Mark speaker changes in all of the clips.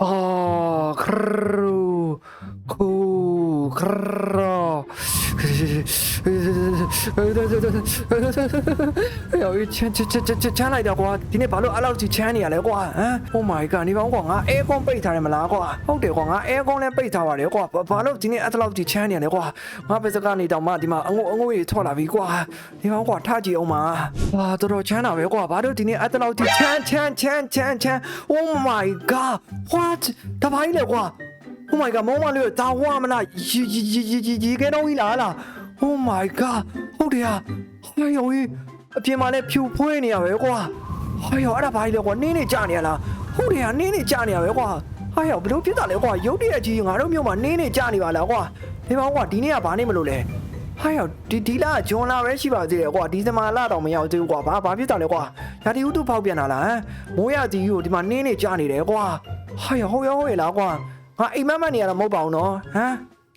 Speaker 1: အော်ခရူကူခရောယောချ မ်းချမ်းချမ်းချမ်းချမ်းလိုက်တော့ကွာဒီနေ့ဘာလို့အဲ့လောက်ကြီးချမ်းနေရလဲကွာဟမ် Oh my god နေပါဦးကွာငါအဲကွန်ပိတ်ထားတယ်မလားကွာဟုတ်တယ်ကွာငါအဲကွန်လည်းပိတ်ထားပါတယ်ကွာဘာလို့ဒီနေ့အဲ့လောက်ကြီးချမ်းနေရလဲကွာငါပဲစကနေတောင်မှဒီမှာအငုံအငုံကြီးထွက်လာပြီကွာနေပါဦးကွာထားကြည့်အောင်ပါဟာတော်တော်ချမ်းတာပဲကွာဘာလို့ဒီနေ့အဲ့လောက်ကြီးချမ်းချမ်းချမ်းချမ်းချမ်း Oh my god what တပိုင်းလေကွာ Oh my god မောင်မလေးတာဝါမလားရီရီရီရီရီရီကဲတော့ကြီးလားလား Oh my god ဟုတ်တယ်ဟာဟဲ့ယောကြီးအပြင်မှာလည်းဖြူဖွေးနေရပဲကွာဟဲ့ယောအဲ့ဒါဘာကြီးလဲကွာနင်းနေကြနေရလားဟုတ်တယ်ဟာနင်းနေကြနေရပဲကွာဟဲ့ယောဘလို့ဖြစ်တာလဲကွာရုတ်တရက်ကြီးငါတို့မျိုးမှာနင်းနေကြနေပါလားကွာဒီမှာကွာဒီနေ့ကဘာနေမလို့လဲဟဲ့ယောဒီဒီလာဂျွန်လာပဲရှိပါသေးတယ်ကွာဒီစမာလာတော့မရောက်သေးဘူးကွာဘာဘာဖြစ်တာလဲကွာရာဒီဥတုဖောက်ပြန်တာလားဟမ်မိုးရတီကိုဒီမှာနင်းနေကြနေတယ်ကွာဟဲ့ယောဟုတ်ရောဟုတ်ရလားကွာ ငါအိမ်မက်မက်နေရတော့မဟုတ်ပါဘူးနော်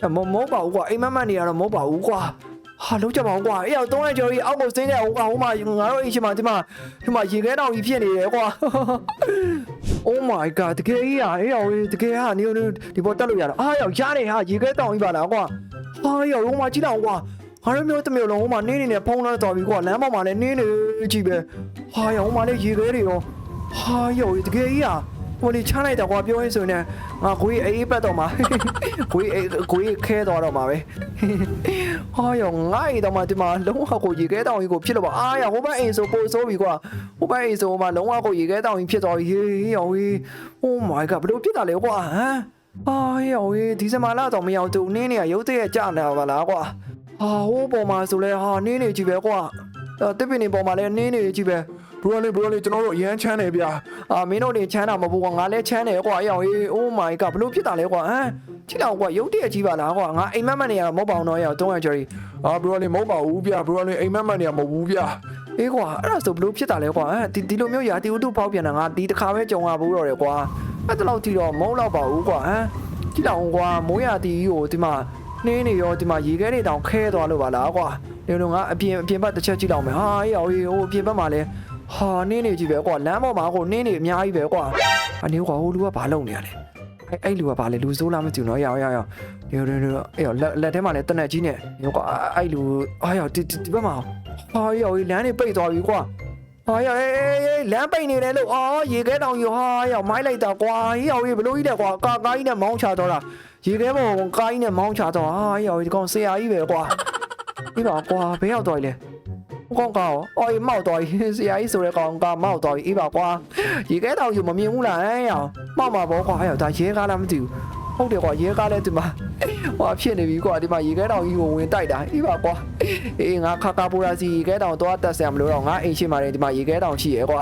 Speaker 1: ဟမ်မမဟုတ်ပါဘူးကွာအိမ်မက်မက်နေရတော့မဟုတ်ပါဘူးကွာဟာလုံးကြပါအောင်ကွာအေးအောင်300ကျော်ကြီးအောက်ကိုစင်းနေအောင်ကွာဟိုမှာငါတို့အိမ်ရှိမှာဒီမှာဒီမှာရေခဲတောင်ကြီးဖြစ်နေတယ်ကွာ Oh my god တကယ်ကြီးอ่ะအေးအောင်တကယ်ဟာနေနေဒီပေါ်တက်လို့ရတာအားရောက်ရတယ်ဟာရေခဲတောင်ကြီးပါလားကွာဟာရောက်ဟိုမှာကြည့်တော့ကွာငါတို့မျိုးတစ်မျိုးလုံးဟိုမှာနင်းနေနေဖုံးလာတော်ပြီကွာလမ်းပေါ်မှာလည်းနင်းနေကြည့်ပဲဟာရောက်ဟိုမှာလည်းရေခဲတွေရောဟာရောက်တကယ်ကြီးอ่ะ ဟိုလေချမ်းလိုက်တော့ကွာပြောရင်ဆိုရင်လည်းငါကိုကြီးအေးပတ်တော့မှာကိုကြီးအေးကိုကြီးခဲသွားတော့မှာပဲဟာယောငါ့အိမ်တော့မှဒီမှာလုံးဝကိုရေခဲတောင်ကြီးကိုဖြစ်လို့ပါအားရဟိုဘက်အိမ်ဆိုပို့ဆိုးပြီကွာဟိုဘက်အိမ်ဆိုမှလုံးဝကိုရေခဲတောင်ကြီးဖြစ်သွားပြီဟေးယောကြီး Oh my god ဘယ်လိုဖြစ်တာလဲကွာဟမ်အာယောကြီးဒီစမလာတော့မရောက်တူနင်းနေရရုပ်တရက်ကြာနေတာပါလားကွာဟာဟိုးပေါ်မှာဆိုလဲဟာနင်းနေကြည့်ပဲကွာတစ်ပင်းနေပေါ်မှာလဲနင်းနေကြည့်ပဲ
Speaker 2: ဘရိုလေးဘရိုလေးကျွန်တော်တို့အရန်ချမ်းနေဗျာ
Speaker 1: အာမင်းတို့နေချမ်းတာမဟုတ်ဘူးကွာငါလည်းချမ်းတယ်ကွာအယောင်ကြီး Oh my god ဘလို့ဖြစ်တာလဲကွာဟမ်ချစ်တော့ကွာရုပ်တရက်ကြီးပါလားကွာငါအိမ်မက်မက်နေရတော့မဟုတ်ပါဘူးတော့အယောင်300ကျော်ကြီး
Speaker 2: အာဘရိုလေးမဟုတ်ပါဘူးဗျာဘရိုလေးအိမ်မက်မက်နေရမဟုတ်ဘူးဗျာ
Speaker 1: အေးကွာအဲ့ဒါဆိုဘလို့ဖြစ်တာလဲကွာဟမ်ဒီဒီလိုမျိုးရာတီဥတုပေါက်ပြန်တာငါဒီတစ်ခါပဲကြုံရဘူးတော့တယ်ကွာအဲ့တလောက်တီတော့မဟုတ်တော့ပါဘူးကွာဟမ်ကြည့်တော့ကွာမိုးရာတီကြီးကိုဒီမှာနှင်းနေရောဒီမှာရေခဲတွေတောင်ခဲသွားလို့ပါလားကွာဒီလိုငါအပြင်အပြင်ဘက်တစ်ချက်ကြည့်တော့မယ်ဟာအယောင်ကြီးဟိုအပြင်ဘက်မှာလဲ ဟာနင်းနေကြည့်ပဲကွာလမ်းပေါ်မှာကိုနင်းနေအများကြီးပဲကွာအနေကွာဟိုလူကဘာလုပ်နေရလဲအဲ့အဲ့လူကဘာလဲလူစိုးလားမသိဘူးနော်ရအောင်ရအောင်နေနေနေအဲ့လက်လက်ထဲမှာလည်းတနက်ကြီးနဲ့ညကွာအဲ့လူအာရဒီဒီဘက်မှာဟာရောလမ်းနေပိတ်သွားပြီကွာဟာရအေးအေးလမ်းပိတ်နေတယ်လို့အော်ရေခဲတောင်ယူဟာရောမိုင်းလိုက်တာကွာရောရေဘလို့ကြီးတယ်ကွာကာကားကြီးနဲ့မောင်းချတော့တာရေခဲပေါ်ကားကြီးနဲ့မေင်းချတော့ဟာရောဒီကောင်ဆရာကြီးပဲကွာပြီးပါကွာဘယ်ရောက်သွားလဲ ကောင်းကောင်းအော်မောက်သွားပြီဆရာကြီးဆိုတဲ့ကောင်ကမောက်သွားပြီအေးပါကွာရေခဲတောင်ယူမမြင်ဘူးလားအဲရောမောက်မှာပေါ့ကွာအဲရောဒါရဲကားလားမသိဘူး ဟုတ်တယ်ကွာရဲကားလဲဒီမှာဟွာဖြစ်နေပြီကွာဒီမှာရေခဲတောင်ကြီးကိုဝင်တိုက်တာအေးပါကွာအေးငါခါကာပူရာစီရေခဲတောင်တော့တက်ဆရာမလို့တော့ငါအိမ်ရှိမှတယ်ဒီမှာရေခဲတောင်ရှိရယ်ကွာ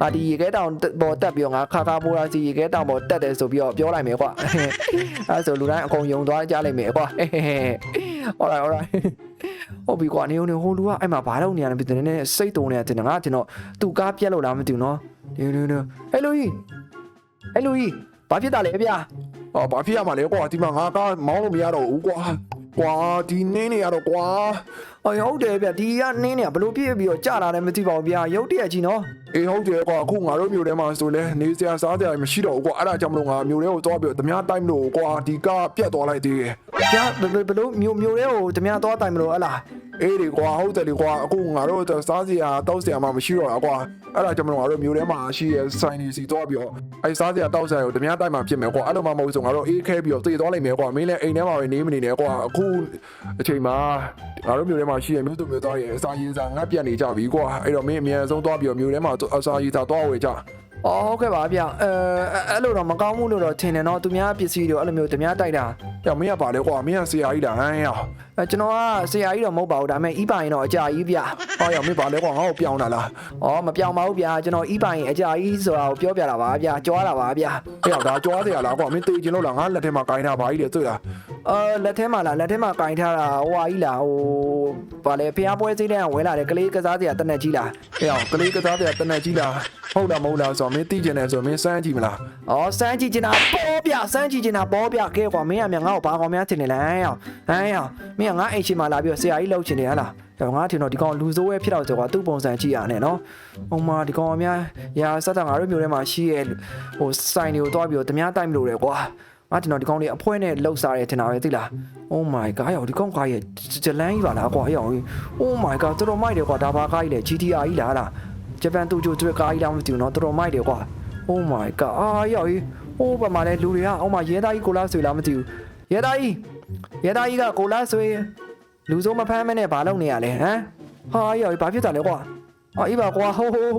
Speaker 1: ငါဒီရေခဲတောင်ပေါ်တက်ပြီးတော့ငါခါကာပူရာစီရေခဲတောင်ပေါ်တက်တယ်ဆိုပြီးတော့ပြောလိုက်မယ်ကွာအဲဆိုလူတိုင်းအကုန်ယုံသွားကြလိမ့်မယ်ကွာ alright alright ဟုတ်ပြီကွာနေဦးနေဟိုလူကအဲ့မှာဘာလုပ်နေရလဲပြည်နေနေစိတ်တုံနေတယ်ငါကျွန်တော်သူ့ကားပြက်လို့လားမသိဘူးနော်နေနေနေဟဲ့လူကြီးဟဲ့လူကြီးဘာဖြစ်တာလဲဗျာ
Speaker 2: အာဘာဖြစ်ရမှာလဲကွာဒီမှာငါကမောင်းလို့မရတော့ဘူးကွာကွာဒီနင်းနေရတော့ကွာ
Speaker 1: အော်ဟုတ်တယ်ဗျဒီကနင်းနေဘလို့ပြည့်ပြီးတော့ကြာလာတယ်မသိပါဘူးဗျာရုတ်တရက်ကြီးနော်
Speaker 2: အေးဟုတ်တယ်ကွာအခုငါတို့မျိုးထဲမှာဆိုလဲနေစရာစားစရာမရှိတော့ဘူးကွာအဲ့ဒါကြောင့်မလို့ငါမျိုးထဲကိုသွားပြီးတော့ဓမြတိုင်းမလို့ကွာဒီကပြတ်သွားလိုက်သေးတယ်
Speaker 1: ဗျာဘဘဘလို့မျိုးမျိုးလေးကိုတမန်တော့တိုင်မလို့ဟလား
Speaker 2: အေးဒီကွာဟုတ်တယ်ဒီကွာအခုငါတို့စားစရာတောက်စရာမှမရှိတော့တာကွာအဲ့ဒါကြောင့်မလို့ငါတို့မျိုးထဲမှာရှိရဆိုင်နေစီသွားပြီးတော့အဲ့စားစရာတောက်စရာကိုဓမြတိုင်းမှာဖြစ်မယ်ကွာအဲ့လိုမှမဟုတ်ဆိုငါတို့အေးခဲပြီးတော့သိသွားလိမ့်မယ်ကွာမင်းလည်းအိမ်ထဲမှာပဲနေမနေနဲ့ကွာအခုအချိန်မှာငါတို့မျိုးထဲမှာရှိရမျိုးသူမျိုးသားရဲ့အစာရေးစားငတ်ပြတ်နေကြပြီကွာအဲ့တော့မင်းအမြန်ဆုံးသွားပြီးတော့မျိုးထဲမှာအစာရေးစားသွားဝယ်ကြ
Speaker 1: အော်ဟုတ်ကဲ့ပါဗျအဲအဲ့လိုတော့မကောင်းဘူးလို့တော့ထင်တယ်နော်သူများပစ္စည်းတွေအဲ့လိုမျိုးတမန်တိုက်တာ။
Speaker 2: ကြောင်မင်းကပါလေကွာမင်းကဆရာကြီးလားဟမ်ရော
Speaker 1: အဲကျွန်တော်ကဆရာကြီးတော့မဟုတ်ပါဘူးဒါပေမဲ့ဤပိုင်တော့အကြာကြီးဗျာ။
Speaker 2: ဟာရောမင်းပါလေကွာငါ့ကိုပြောင်းလာလား
Speaker 1: အော်မပြောင်းပါဘူးဗျာကျွန်တော်ဤပိုင်အကြာကြီးဆိုတာကိုပြောပြတာပါဗျာကြွားတာပါဗျာ။
Speaker 2: အဲ့ဒါကြွားစရာလားကွာမင်းတေးချင်လို့လားငါလက်ထဲမှာကင်ထားပါကြီးလေတွေ့လား
Speaker 1: အော်လက်ထဲမှာလားလက်ထဲမှာကင်ထားတာဟိုဟာကြီးလားဟိုဗာလေဖျားပွဲစည်းတဲ့ကဝဲလာတယ်ကလေးကစားစရာတနက်ကြီးလား။
Speaker 2: အဲ့ရောကလေးကစားတဲ့တနက်ကြီးလား။ဟုတ်လားမဟုတ်လားဆိုတော့မင်းသိကျင်တယ်ဆိုတော့မင်းစမ်းကြည့်မလား။
Speaker 1: အော်စမ်းကြည့်ချင်တာပေါ်ပြစမ်းကြည့်ချင်တာပေါ်ပြကဲကွာမင်းကမြန်ငါ့ကိုဘာကောင်များထင်နေလဲဟမ်ဟမ်ဟမ်မင်းကကငါအိမ်ရှိမှလာပြီးတော့ဆရာကြီးလှုပ်ချင်တယ်ဟလားတော့ငါထင်တော့ဒီကောင်လူဆိုးပဲဖြစ်တော့ဆိုကွာသူ့ပုံစံကြည့်ရနဲ့နော်ဟိုမှာဒီကောင်အများရာစက်တာငါတို့မျိုးထဲမှာရှိရဲ့ဟိုစိုင်တွေကိုတွားပြီးတော့တများတိုက်မလို့တယ်ကွာ ငါထင်တော့ဒီကောင်လေးအဖွဲနဲ့လှုပ်စားတယ်ထင်တာပဲသိလား Oh my god ရောဒီကောင်ကားရဲ့ဂျလန်းကြီးပါလားကွာရော Oh my god တော်တော်မိုက်တယ်ကွာဒါဘာကားကြီးလဲ GTR ကြီးလားလားဂျပန်တူဂျိုတူကားကြီးလားမသိဘူးနော်တော်တော်မိုက်တယ်ကွာ Oh my god အာရောဟိုးဘာမှလဲလူတွေကအောက်မှာရဲသားကြီးကိုလားဆွေလားမသိဘူးရဲသားကြီးရဲသားကြီးကကိုလားဆွေလူစိုးမဖမ်းမနဲ့ဘာလုပ်နေရလဲဟမ်ဟာရောဘာဖြစ်တာလဲကွာအော်အေးပါကွာဟိုးဟိုး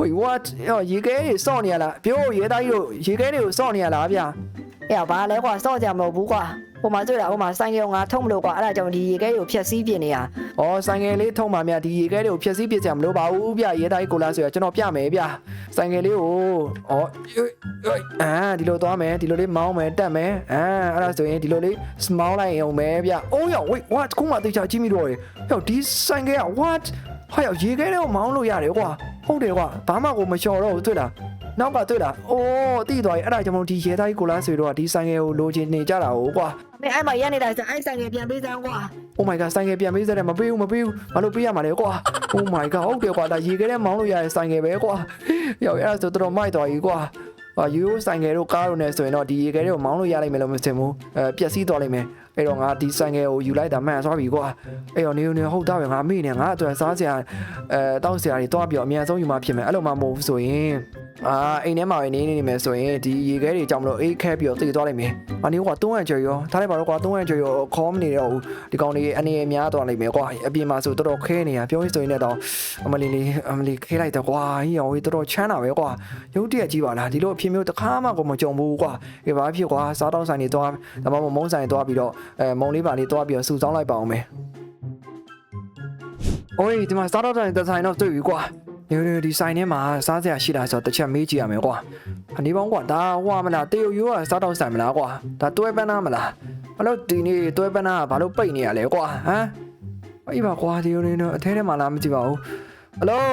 Speaker 1: Wait what ရောရေခဲတွေစော့နေရလားပြောရဲသားကြီးတို့ရေခဲတွေကိုစော့နေရလားဗျာ
Speaker 3: အေးဘာလဲကွာစော့ကြမလို့ဘူးကွာဟိုမှာတွေ့တာဟိုမှာဆိုင်ကယ်ငါထုံးမလို့ကွာအဲ့ဒါကြောင့်ဒီရေခဲကိုဖျက်ဆီးပြနေရ။
Speaker 1: အော်ဆိုင်ငယ်လေးထုံမှမြဒီရေခဲတွေကိုဖျက်ဆီးပစ်ကြမလို့ပါဘူးဗျရဲသားကြီးကိုလားဆိုရကျွန်တော်ပြမယ်ဗျ။ဆိုင်ငယ်လေးကိုအော်အာဒီလိုသွားမယ်ဒီလိုလေးမောင်းမယ်တက်မယ်အာအဲ့ဒါဆိုရင်ဒီလိုလေး small လိုက်အောင်မယ်ဗျ။ Oh yo wait what ခုမှတေချာကြည့်မိတော့ရေ။ဟောဒီဆိုင်ငယ်က what ဟာရရေခဲတွေကိုမောင်းလို့ရတယ်ကွာ။ဟုတ်တယ်ကွာဘာမှကိုမလျှော်တော့ဘူးတွေ့လား။ နောက်ကတွေ့လား။အိုးတိသွားပြီအဲ့ဒါကြောင့်မလို့ဒီရဲသားကြီးကိုလားဆိုတော့ဒီဆိုင်ငယ်ကိုလိုချင်နေကြတာဟုတ်ကွာ။
Speaker 3: မင်းအဲ့မှာရက်နေတာဆိုအဲ့ဆိုင်ကယ်ပြန်ပေးစမ်းကွာ
Speaker 1: Oh my god ဆိုင်ကယ်ပြန်ပေးစတဲ့မပေးဘူးမပေးဘူးဘာလို့ပေးရမှာလဲကွာ Oh my god ဟုတ်တယ်ကွာဒါရေခဲထဲမောင်းလို့ရတဲ့ဆိုင်ကယ်ပဲကွာရောက်အဲ့ဒါဆိုတော်တော်မိုက်သွားပြီကွာအာယူဆိုင်ကယ်တို့ကားတို့နဲ့ဆိုရင်တော့ဒီရေခဲတွေကိုမောင်းလို့ရလိမ့်မယ်လို့မထင်ဘူးအဲပျက်စီးသွားလိမ့်မယ် အဲ့တော့ငါဒီဆိုင်ကယ်ကိုယူလိုက်တာမှန်သွားပြီကွာအဲ့တော့နေနေဟုတ်တော့ငါမေ့နေငါအတွက်စားစရာအဲတောက်စရာတွေတွားပြီးတော့အများဆုံးယူမှဖြစ်မယ်အဲ့လိုမှမဟုတ်ဘူးဆိုရင်အာအိမ်ထဲမှာပဲနေနေနေမယ်ဆိုရင်ဒီရေခဲတွေကြောင့်မလို့အိတ်ခဲပြီးတော့သိသွားလိမ့်မယ်။အနေကွာ300ကျော်ရောဒါလည်းပါတော့ကွာ300ကျော်ရောခေါ်မနေတော့ဘူးဒီကောင်လေးအနေအများသွားလိမ့်မယ်ကွာအပြင်မှာဆိုတော်တော်ခဲနေတာပြောရင်ဆိုရင်လည်းတော့အမလီလေးအမလီခဲလိုက်တော့ကွာဟိရောတော်တော်ချမ်းတာပဲကွာရုပ်တရက်ကြီးပါလားဒီလိုအဖြစ်မျိုးတစ်ခါမှကိုမကြုံဘူးကွာဒီဘာဖြစ်ကွာစားတော့ဆိုင်တွေသွားဒါမှမဟုတ်မုံဆိုင်သွားပြီးတော့အဲမုံလေးပါလေးသွားပြီးတော့စူဆောင်းလိုက်ပါအောင်မယ်။အိုးဒီမှာစားတော့ဆိုင်တစ်ဆိုင်တော့တွေ့ပြီကွာဒီဒီဒီဆိုင်ထဲမှာစားစရာရှိလားဆိုတော့တစ်ချက်မေးကြည့်ရမယ်ကွာအနေပေါင်းကွာဒါဟွာမလားတေယိုရိုးကစားတော့ဆိုင်မလားကွာဒါတွဲပန်းနာမလားဘာလို့ဒီနေ့တွဲပန်းနာကဘာလို့ပိတ်နေရလဲကွာဟမ်အေးပါကွာဒီလိုနေတော့အထဲထဲမှာလားမကြည့်ပါဘူး ဟယ်လို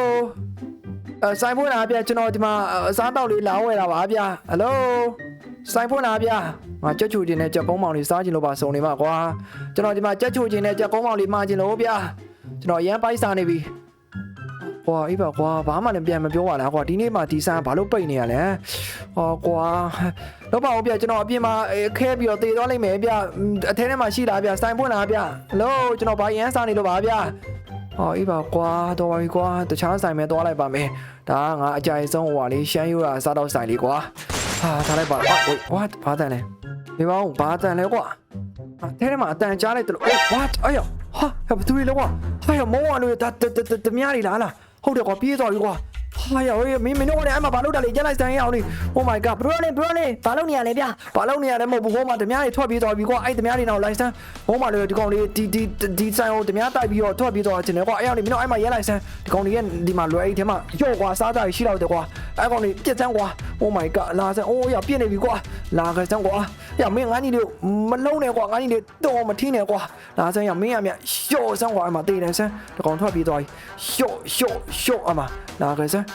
Speaker 1: အဲဆိုင်ဖွင့်လားဗျကျွန်တော်ဒီမှာအစားတောက်လေးလာဝယ်တာပါဗျဟယ်လိုဆိုင်ဖွင့်လားဗျငါကြက်ချူခြင်းနဲ့ကြက်ကုန်းမောင်လေးစားခြင်းလို့ပါစုံနေမှာကွာကျွန်တော်ဒီမှာကြက်ချူခြင်းနဲ့ကြက်ကုန်းမောင်လေးမှားခြင်းလို့ဗျကျွန်တော်အရန်ပိုက်စားနေပြီကွာအေးပါကွာဘာမှလည်းပြန်မပြောပါလားကွာဒီနေ့မှဒီဆန်းဘာလို့ပိတ်နေရလဲဟောကွာတော့ပါဦးဗျကျွန်တော်အပြင်မှာအဲခဲပြီးတော့တည်သွားလိမ့်မယ်ဗျအထဲထဲမှာရှိလားဗျစိုင်ပွင့်လားဗျဟယ်လိုကျွန်တော်ဘာရန်စားနေလို့ပါဗျ ဟောအေးပါကွာတော့ပါပြီကွာတခြားဆိုင်မဲ့သွားလိုက်ပါမယ်ဒါကငါအကြိုက်ဆုံးဟိုပါလေးရှမ်းရိုးရစားတော့ဆိုင်လေးကွာဟာထားလိုက်ပါဟာ wait what ဘာတန်လဲဒီပေါင်းဘာတန်လဲကွာအထဲထဲမှာအတန်ကြားလိုက်တယ်လို့ what အေးဟာဘာသူလဲကွာဟာရမောင်းရလို့တတတများနေလားလားဟုတ်တယ်ကွာပြေးသွားပြီကွာ ဟာရောမင်းမင်းတို့လည်းအဲ့မှာဘာလုပ်တာလဲရက်လိုက်ဆိုင်ရအောင်လေ Oh my god
Speaker 3: ဘရိုလေးဘရိုလေးဘာလုပ်နေရလဲဗျ
Speaker 1: ဘာလုပ်နေရလဲမဟုတ်ဘူးဟိုမှာဓမြတွေထွက်ပြေးသွားပြီကွာအဲ့ဓမြတွေတော့ license ဟိုမှာလေဒီကောင်လေးဒီဒီဒီဆိုင်ကိုဓမြတိုက်ပြီးတော့ထွက်ပြေးသွားခြင်းလေကွာအဲ့အောင်လေမင်းတို့အဲ့မှာရက်လိုက်စမ်းဒီကောင်လေးရဲ့ဒီမှာလွယ်အိတ်ထဲမှာရော့ကွာစားတာရှိတော့တယ်ကွာအဲ့ကောင်လေးပြစ်စမ်းကွာ Oh my god လာစမ်းအိုးရပြစ်နေပြီကွာလာခဲ့စမ်းကွာရမင်းငါကြီးတို့မလုံးနဲ့ကွာငါကြီးတွေတော့မထင်းနဲ့ကွာလာစမ်းရမင်းရမြရော့စမ်းကွာအဲ့မှာတေးတယ်စမ်းဒီကောင်ထွက်ပြေးသွားပြီရော့ရော့ရော့အမလာခဲ့စမ်း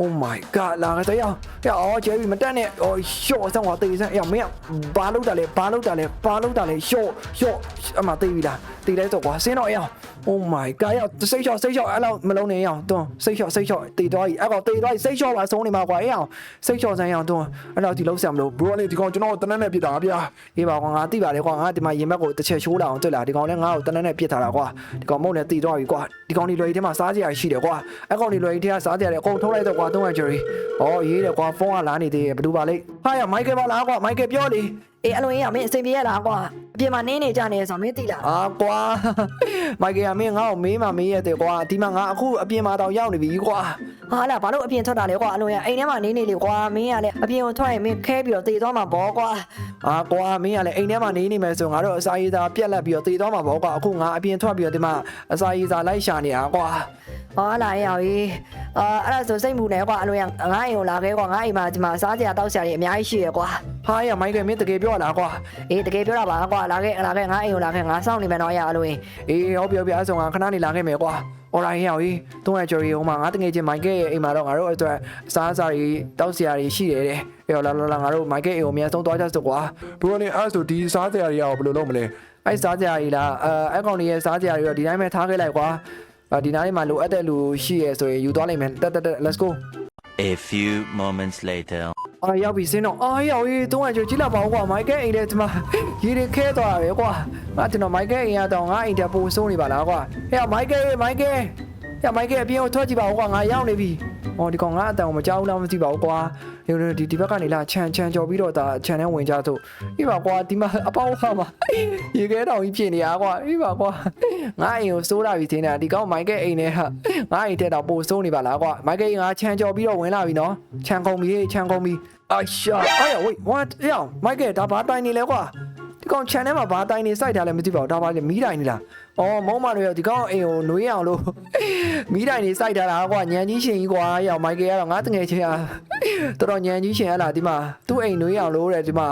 Speaker 1: Oh my god လာကြတဲ့အောင်ရအောင်ကျဲပြီမတက်နဲ့ဟိုရှော့ဆောင်သွားတေးစမ်းရမင်းဘာလုပ်တာလဲဘာလုပ်တာလဲဘာလုပ်တာလဲရှော့ရှော့အမတေးပြီလားတေးလိုက်တော့ကွာစင်းတော့ရအောင် Oh my god ရစိတ်ရှော့စိတ်ရှော့အဲ့လောက်မလုံးနဲ့ရအောင်တွန်းစိတ်ရှော့စိတ်ရှော့တေးတော့အဲ့ကောင်တေးတော့စိတ်ရှော့ပါဆုံးနေမှာကွာရအောင်စိတ်ရှော့စမ်းရအောင်တွန်းအဲ့လောက်ဒီလုံးဆံမလို့
Speaker 2: bro လေးဒီကောင်ကျွန်တော်တနက်နဲ့ပြစ်တာဗျာ
Speaker 1: အေးပါကွာငါသိပါတယ်ကွာငါဒီမှာရင်ဘက်ကိုတစ်ချက်ရှိုးလာအောင်တွေ့လားဒီကောင်လည်းငါ့ကိုတနက်နဲ့ပြစ်ထားတာကွာဒီကောင်မုတ်နဲ့တီတော့ပြီကွာဒီကောင်ဒီလွယ်ကြီးထဲမှာစားကြရရှိတယ်ကွာအဲ့ကောင်ဒီလွယ်ကြီးထဲကစားကြရတယ်အကုန်ထုတ်လိုက်တော့ကွာ300 jury ဩရေးတယ်ကွာဖုန်းကလာနေသေးတယ်ဘယ်သူပါလိမ့် ဟာရမိုက်ကယ်ပါလားကွာမိုက်ကယ်ပြောလေ
Speaker 3: အေးအလွန်ကြီးကမင်းအစိမ်ပြေရလားကွာအပြင်မှာနင်းနေကြနေဆိုတော့မင်းသိလား
Speaker 1: အာကွာမိုက်ကယ်ကမင်းငါ့ကိုမေးမှမေးရတယ်ကွာဒီမှာငါအခုအပြင်မှာတော့ရောက်နေပြီကွာ
Speaker 3: ဟာလားဘာလို့အပြင်ထွက်တာလဲကွာအလွန်ကြီးအိမ်ထဲမှာနင်းနေလေကွာမင်းကလည်းအပြင်ကိုထွက်ရင်မင်းခဲပြီးတော့တေသွားမှာပေါ့ကွာ
Speaker 1: အာကွာမင်းကလည်းအိမ်ထဲမှာနေနေမယ်ဆိုငါတို့အစာရေးစားပြက်လက်ပြီးတော့တည်သွားမှာပေါ့ကွာအခုငါအပြင်ထွက်ပြီးတော့ဒီမှာအစာရေးစားလိုက်ရှာနေတာကွာ
Speaker 3: ဟာလာရအောင်ကြီးအာအဲ့ဒါဆိုစိတ်မူနေကွာအလွန်ကြီးငါအိမ်ကိုလာခဲ့ကွာငါအိမ်မှာဒီမှာစားစရာတောက်စရာတွေအများကြီးရှိရကွာ
Speaker 1: ဟာရမိုက်ကယ်မင်းတကယ်ပြောလားကွာ
Speaker 3: အေးတကယ်ပြောတာပါကွာလာခဲ့လာခဲ့ငါအိမ်ကိုလာခဲ့ငါစောင့်နေမယ်တော့ရအလွန်ကြီး
Speaker 1: အေးဟုတ်ပြီဟုတ်ပြီအဲ့ဆိုငါခဏနေလာခဲ့မယ်ကွာ။ alright ဟဲ့ဟေးတုံးရကျော်ရီဟိုမှာငါတငယ်ချင်းမိုက်ကယ်ရဲ့အိမ်မှာတော့ငါတို့အတွက်အစားအစာတွေတောက်စရာတွေရှိတယ်တဲ့။အေးလာလာလာငါတို့မိုက်ကယ်အိမ်ကိုအများဆုံးသွားကြစို့ကွာ
Speaker 2: bro လေးအဲ့ဆိုဒီစားစရာတွေရောဘယ်လိုလုပ်မလဲ
Speaker 1: အဲ့စားကြရီလားအဲအဲ့ကောင်ကြီးရဲ့စားကြရီတော့ဒီတိုင်းပဲထားခဲ့လိုက်ကွာအာဒီနားလေးမှာလိုအပ်တဲ့လူရှိရဆိုရင်ယူသွားလိုက်မယ်တက်တက်တက် let's go
Speaker 4: A few moments later.
Speaker 1: အာရောက်ပြီစင်းတော့အာရောက်ရေးသုံးရကြကြီးလာပါဦးကွာမိုက်ကဲအိမ်ထဲဒီမှာရေတွေခဲသွားတာပဲကွာငါတင်တော့မိုက်ကဲအိမ်ရတော့ငါအိမ်ထဲပို့ဆိုးနေပါလားကွာဟဲ့မိုက်ကဲမိုက်ကဲဟဲ့မိုက်ကဲအပြင်ကိုထွက်ကြည့်ပါဦးကွာငါရောက်နေပြီ ။အော်ဒီကောင်ကအတန်ကိုမကြောက်လားမသိပါဘူးကွာ။ဒီဒီဘက်ကနေလာခြံခြံကြော်ပြီးတော့ဒါခြံထဲဝင်ကြသို့။အေးပါကွာဒီမှာအပေါင်းခါမှာရေခဲတောင်ကြီးပြင်နေရကွာ။အေးပါကွာ။ငါအိမ်ကိုစိုးလာပြီထင်တာဒီကောင်မိုက်ကဲအိမ်ထဲဟာငါအိမ်ထဲတော့ပိုစိုးနေပါလားကွာ။မိုက်ကဲငါခြံကြော်ပြီးတော့ဝင်လာပြီနော်။ခြံကုန်ပြီခြံကုန်ပြီ။အရှာအဲ့ဝေး what ရောင်မိုက်ကဲဒါဘာတိုင်နေလဲကွာ။ဒီကောင် channel မှာဘာတိုင်နေစိုက်ထားလဲမသိပါဘူးဒါဘာလဲမီးတိုင်နေလား။ အော်မုံမတွေဒီကောင်အိမ်ကိုနှွေးအောင်လို့မီးတိုင်းနေစိုက်ထားတာကွာညံကြီးရှင်ကြီးကွာရော Mike ကတော့ငါတငယ်ချင်းอ่ะတော်တော်ညံကြီးရှင်ဟလားဒီမှာသူ့အိမ်နှွေးအောင်လို့တဲ့ဒီမှာ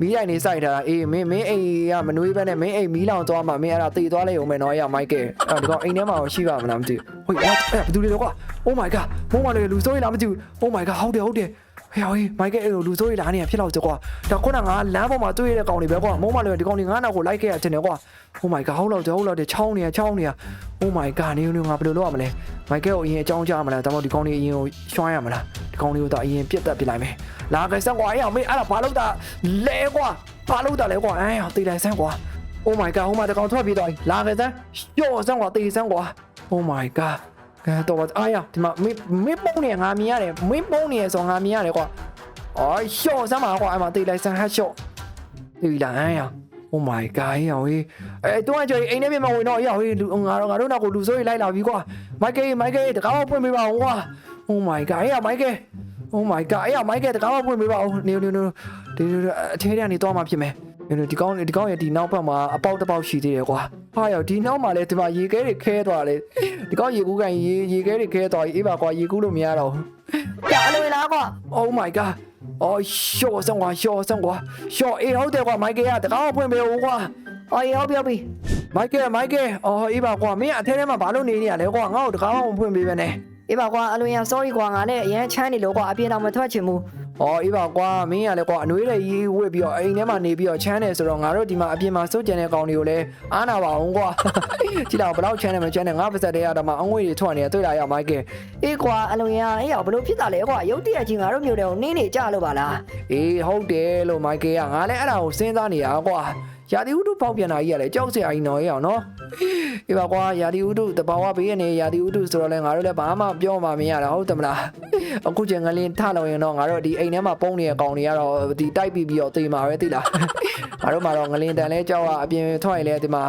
Speaker 1: မီးတိုင်းနေစိုက်ထားတာအေးမင်းမင်းအိမ်ကမနှွေးဘဲနဲ့မင်းအိမ်မီးလောင်သွားမှာမင်းအဲ့ဒါတေသွားလိုက်အောင်မယ်နော်ရော Mike အဲ့ဒီကောင်အိမ်ထဲမှာရှိပါမလားမသိဘူးဟိုအဲ့ဘယ်သူတွေလဲကွာ Oh my god မုံမတွေလူစိုးရလားမသိဘူး Oh my god ဟုတ်တယ်ဟုတ်တယ် ဟေးဟေးမိုက်ကအဲ့လိုလူစိုးရလာနေရဖြစ်တော့ကြကွာဒါခုနကငါလမ်းပေါ်မှာတွေ့ရတဲ့ကောင်တွေပဲကွာမုံမလည်းဒီကောင်တွေငါနောက်ကိုလိုက်ခဲ့ရတင်တယ်ကွာ Oh my god ဟုတ်တော့တယ်ဟုတ်တော့တယ်ချောင်းနေရချောင်းနေရ Oh my god နေနေငါဘယ်လိုလုပ်ရမလဲမိုက်ကကိုအရင်အကြောင်းကြားမလားဒါမှမဟုတ်ဒီကောင်တွေအရင်ကိုရွှမ်းရမလားဒီကောင်တွေကိုတော့အရင်ပြတ်တက်ပြလိုက်မယ်လာခဲ့စမ်းကွာအေးအောင်မေးအဲ့ဒါဘာလို့တာလဲကွာဘာလို့တာလဲကွာအဲတေးလိုက်စမ်းကွာ Oh my god ဟိုမှာတကောင်ထွက်ပြေးတော့လာခဲ့စမ်းရော့စမ်းကွာတေးစမ်းကွာ Oh my god ကတော့ပါအားရဒီမှာမင်းမင်းပုံနေငါမြင်ရတယ်မင်းပုံနေဆိုငါမြင်ရတယ်ကွာအော်ရှော့စမ်းပါကွာအဲ့မှာတေးလိုက်စမ်းဟတ်ရှော့တေးလိုက်အားရ Oh my god ရောင်ကြီးအဲတော့ကြော်အိမ်ထဲပြင်မှာဝင်တော့ရောင်ကြီးလူငါတော့ငါတို့နောက်ကိုလူစိုးကြီးလိုက်လာပြီကွာမိုက်ကယ်မိုက်ကယ်တကားမပွင့်ပေးပါဦးကွာ Oh my god အေးမိုက်ကယ် Oh my god အေးမိုက်ကယ်တကားမပွင့်ပေးပါဦးနေနေနေဒီအထဲထဲကနေတော့မှဖြစ်မယ်ဒီဒီကောင်းဒီကောင်းရဲ့ဒီနောက်ဘက်မှာအပေါက်တစ်ပေါက်ရှိသေးတယ်ကွာ ဟာရောဒီနောက်မှာလဲဒီမှာရေခဲတွေခဲသွားတယ်ဒီကောင်းရေကူးကန်ရေရေခဲတွေခဲသွားပြီအေးပါကွာရေကူးလို့မရတော့ဘူး။
Speaker 3: ကြာလို့လားကွာ
Speaker 1: Oh my god အော်ရှော့စံကွာရှော့စံကွာရှော့အေးဟုတ်တယ်ကွာမိုက်ကယ်ကတကားမပွင့်ပေးဦးကွာ။
Speaker 3: အော်ရောပြောပြီ
Speaker 1: မိုက်ကယ်မိုက်ကယ်အော်အေးပါကွာမင်းအထဲထဲမှာဘာလို့နေနေရလဲကွာငါ့ကိုတကားမှမဖွင့်ပေးပဲနဲ့။
Speaker 3: အေးပါကွာအလွန်ရ sorry ကွာငါလည်းအရင်ချမ်းနေလို့ကွာအပြင်တော့မထွက်ချင်ဘူး
Speaker 1: အော်အေးပါကွာမင်းကလည်းကွာအနှွေးတဲ့ရေးဝစ်ပြီးတော့အိမ်ထဲမှာနေပြီးတော့ချမ်းတယ်ဆိုတော့ငါတို့ဒီမှာအပြင်မှာစုပ်ကြံတဲ့ကောင်တွေကိုလည်းအားနာပါအောင်ကွာကြည့်တော့ဘယ်တော့ချမ်းတယ်မချမ်းတယ်ငါပါစက်တဲ့ရတော့မှအငွေတွေထွက်နေတွေ့လာရမိုက်ကယ်။
Speaker 3: အေးကွာအလွန်ရအေးရောဘလို့ဖြစ်တာလဲကွာရုတ်တရက်ကြီးငါတို့မျိုးတွေကိုနင်းနေကြလို့ပါလား
Speaker 1: အေးဟုတ်တယ်လို့မိုက်ကယ်ကငါလည်းအဲ့ဒါကိုစဉ်းစားနေရကွာရာသီဥတု ပေါက်ပြန်လာကြီးကလည်းကြောက်စရာကြီးနော်ရအောင်နော်အေးပါကွာရာသီဥတုတဘာဝဘေးကနေရာသီဥတုဆိုတော့လဲငါတို့လည်းဘာမှပြောမှမရတာဟုတ်တယ်မလားအခုချိန်ငလင်းထလောက်ရင်တော့ငါတို့ဒီအိမ်ထဲမှာပုံနေတဲ့ကောင်တွေကတော့ဒီတိုက်ပြီးပြီးတော့တေးမှာပဲသိလားငါတို့မှာတော့ငလင်းတန်လဲကြောက်ရအပြင်ထွက်ရင်လဲဒီမှာ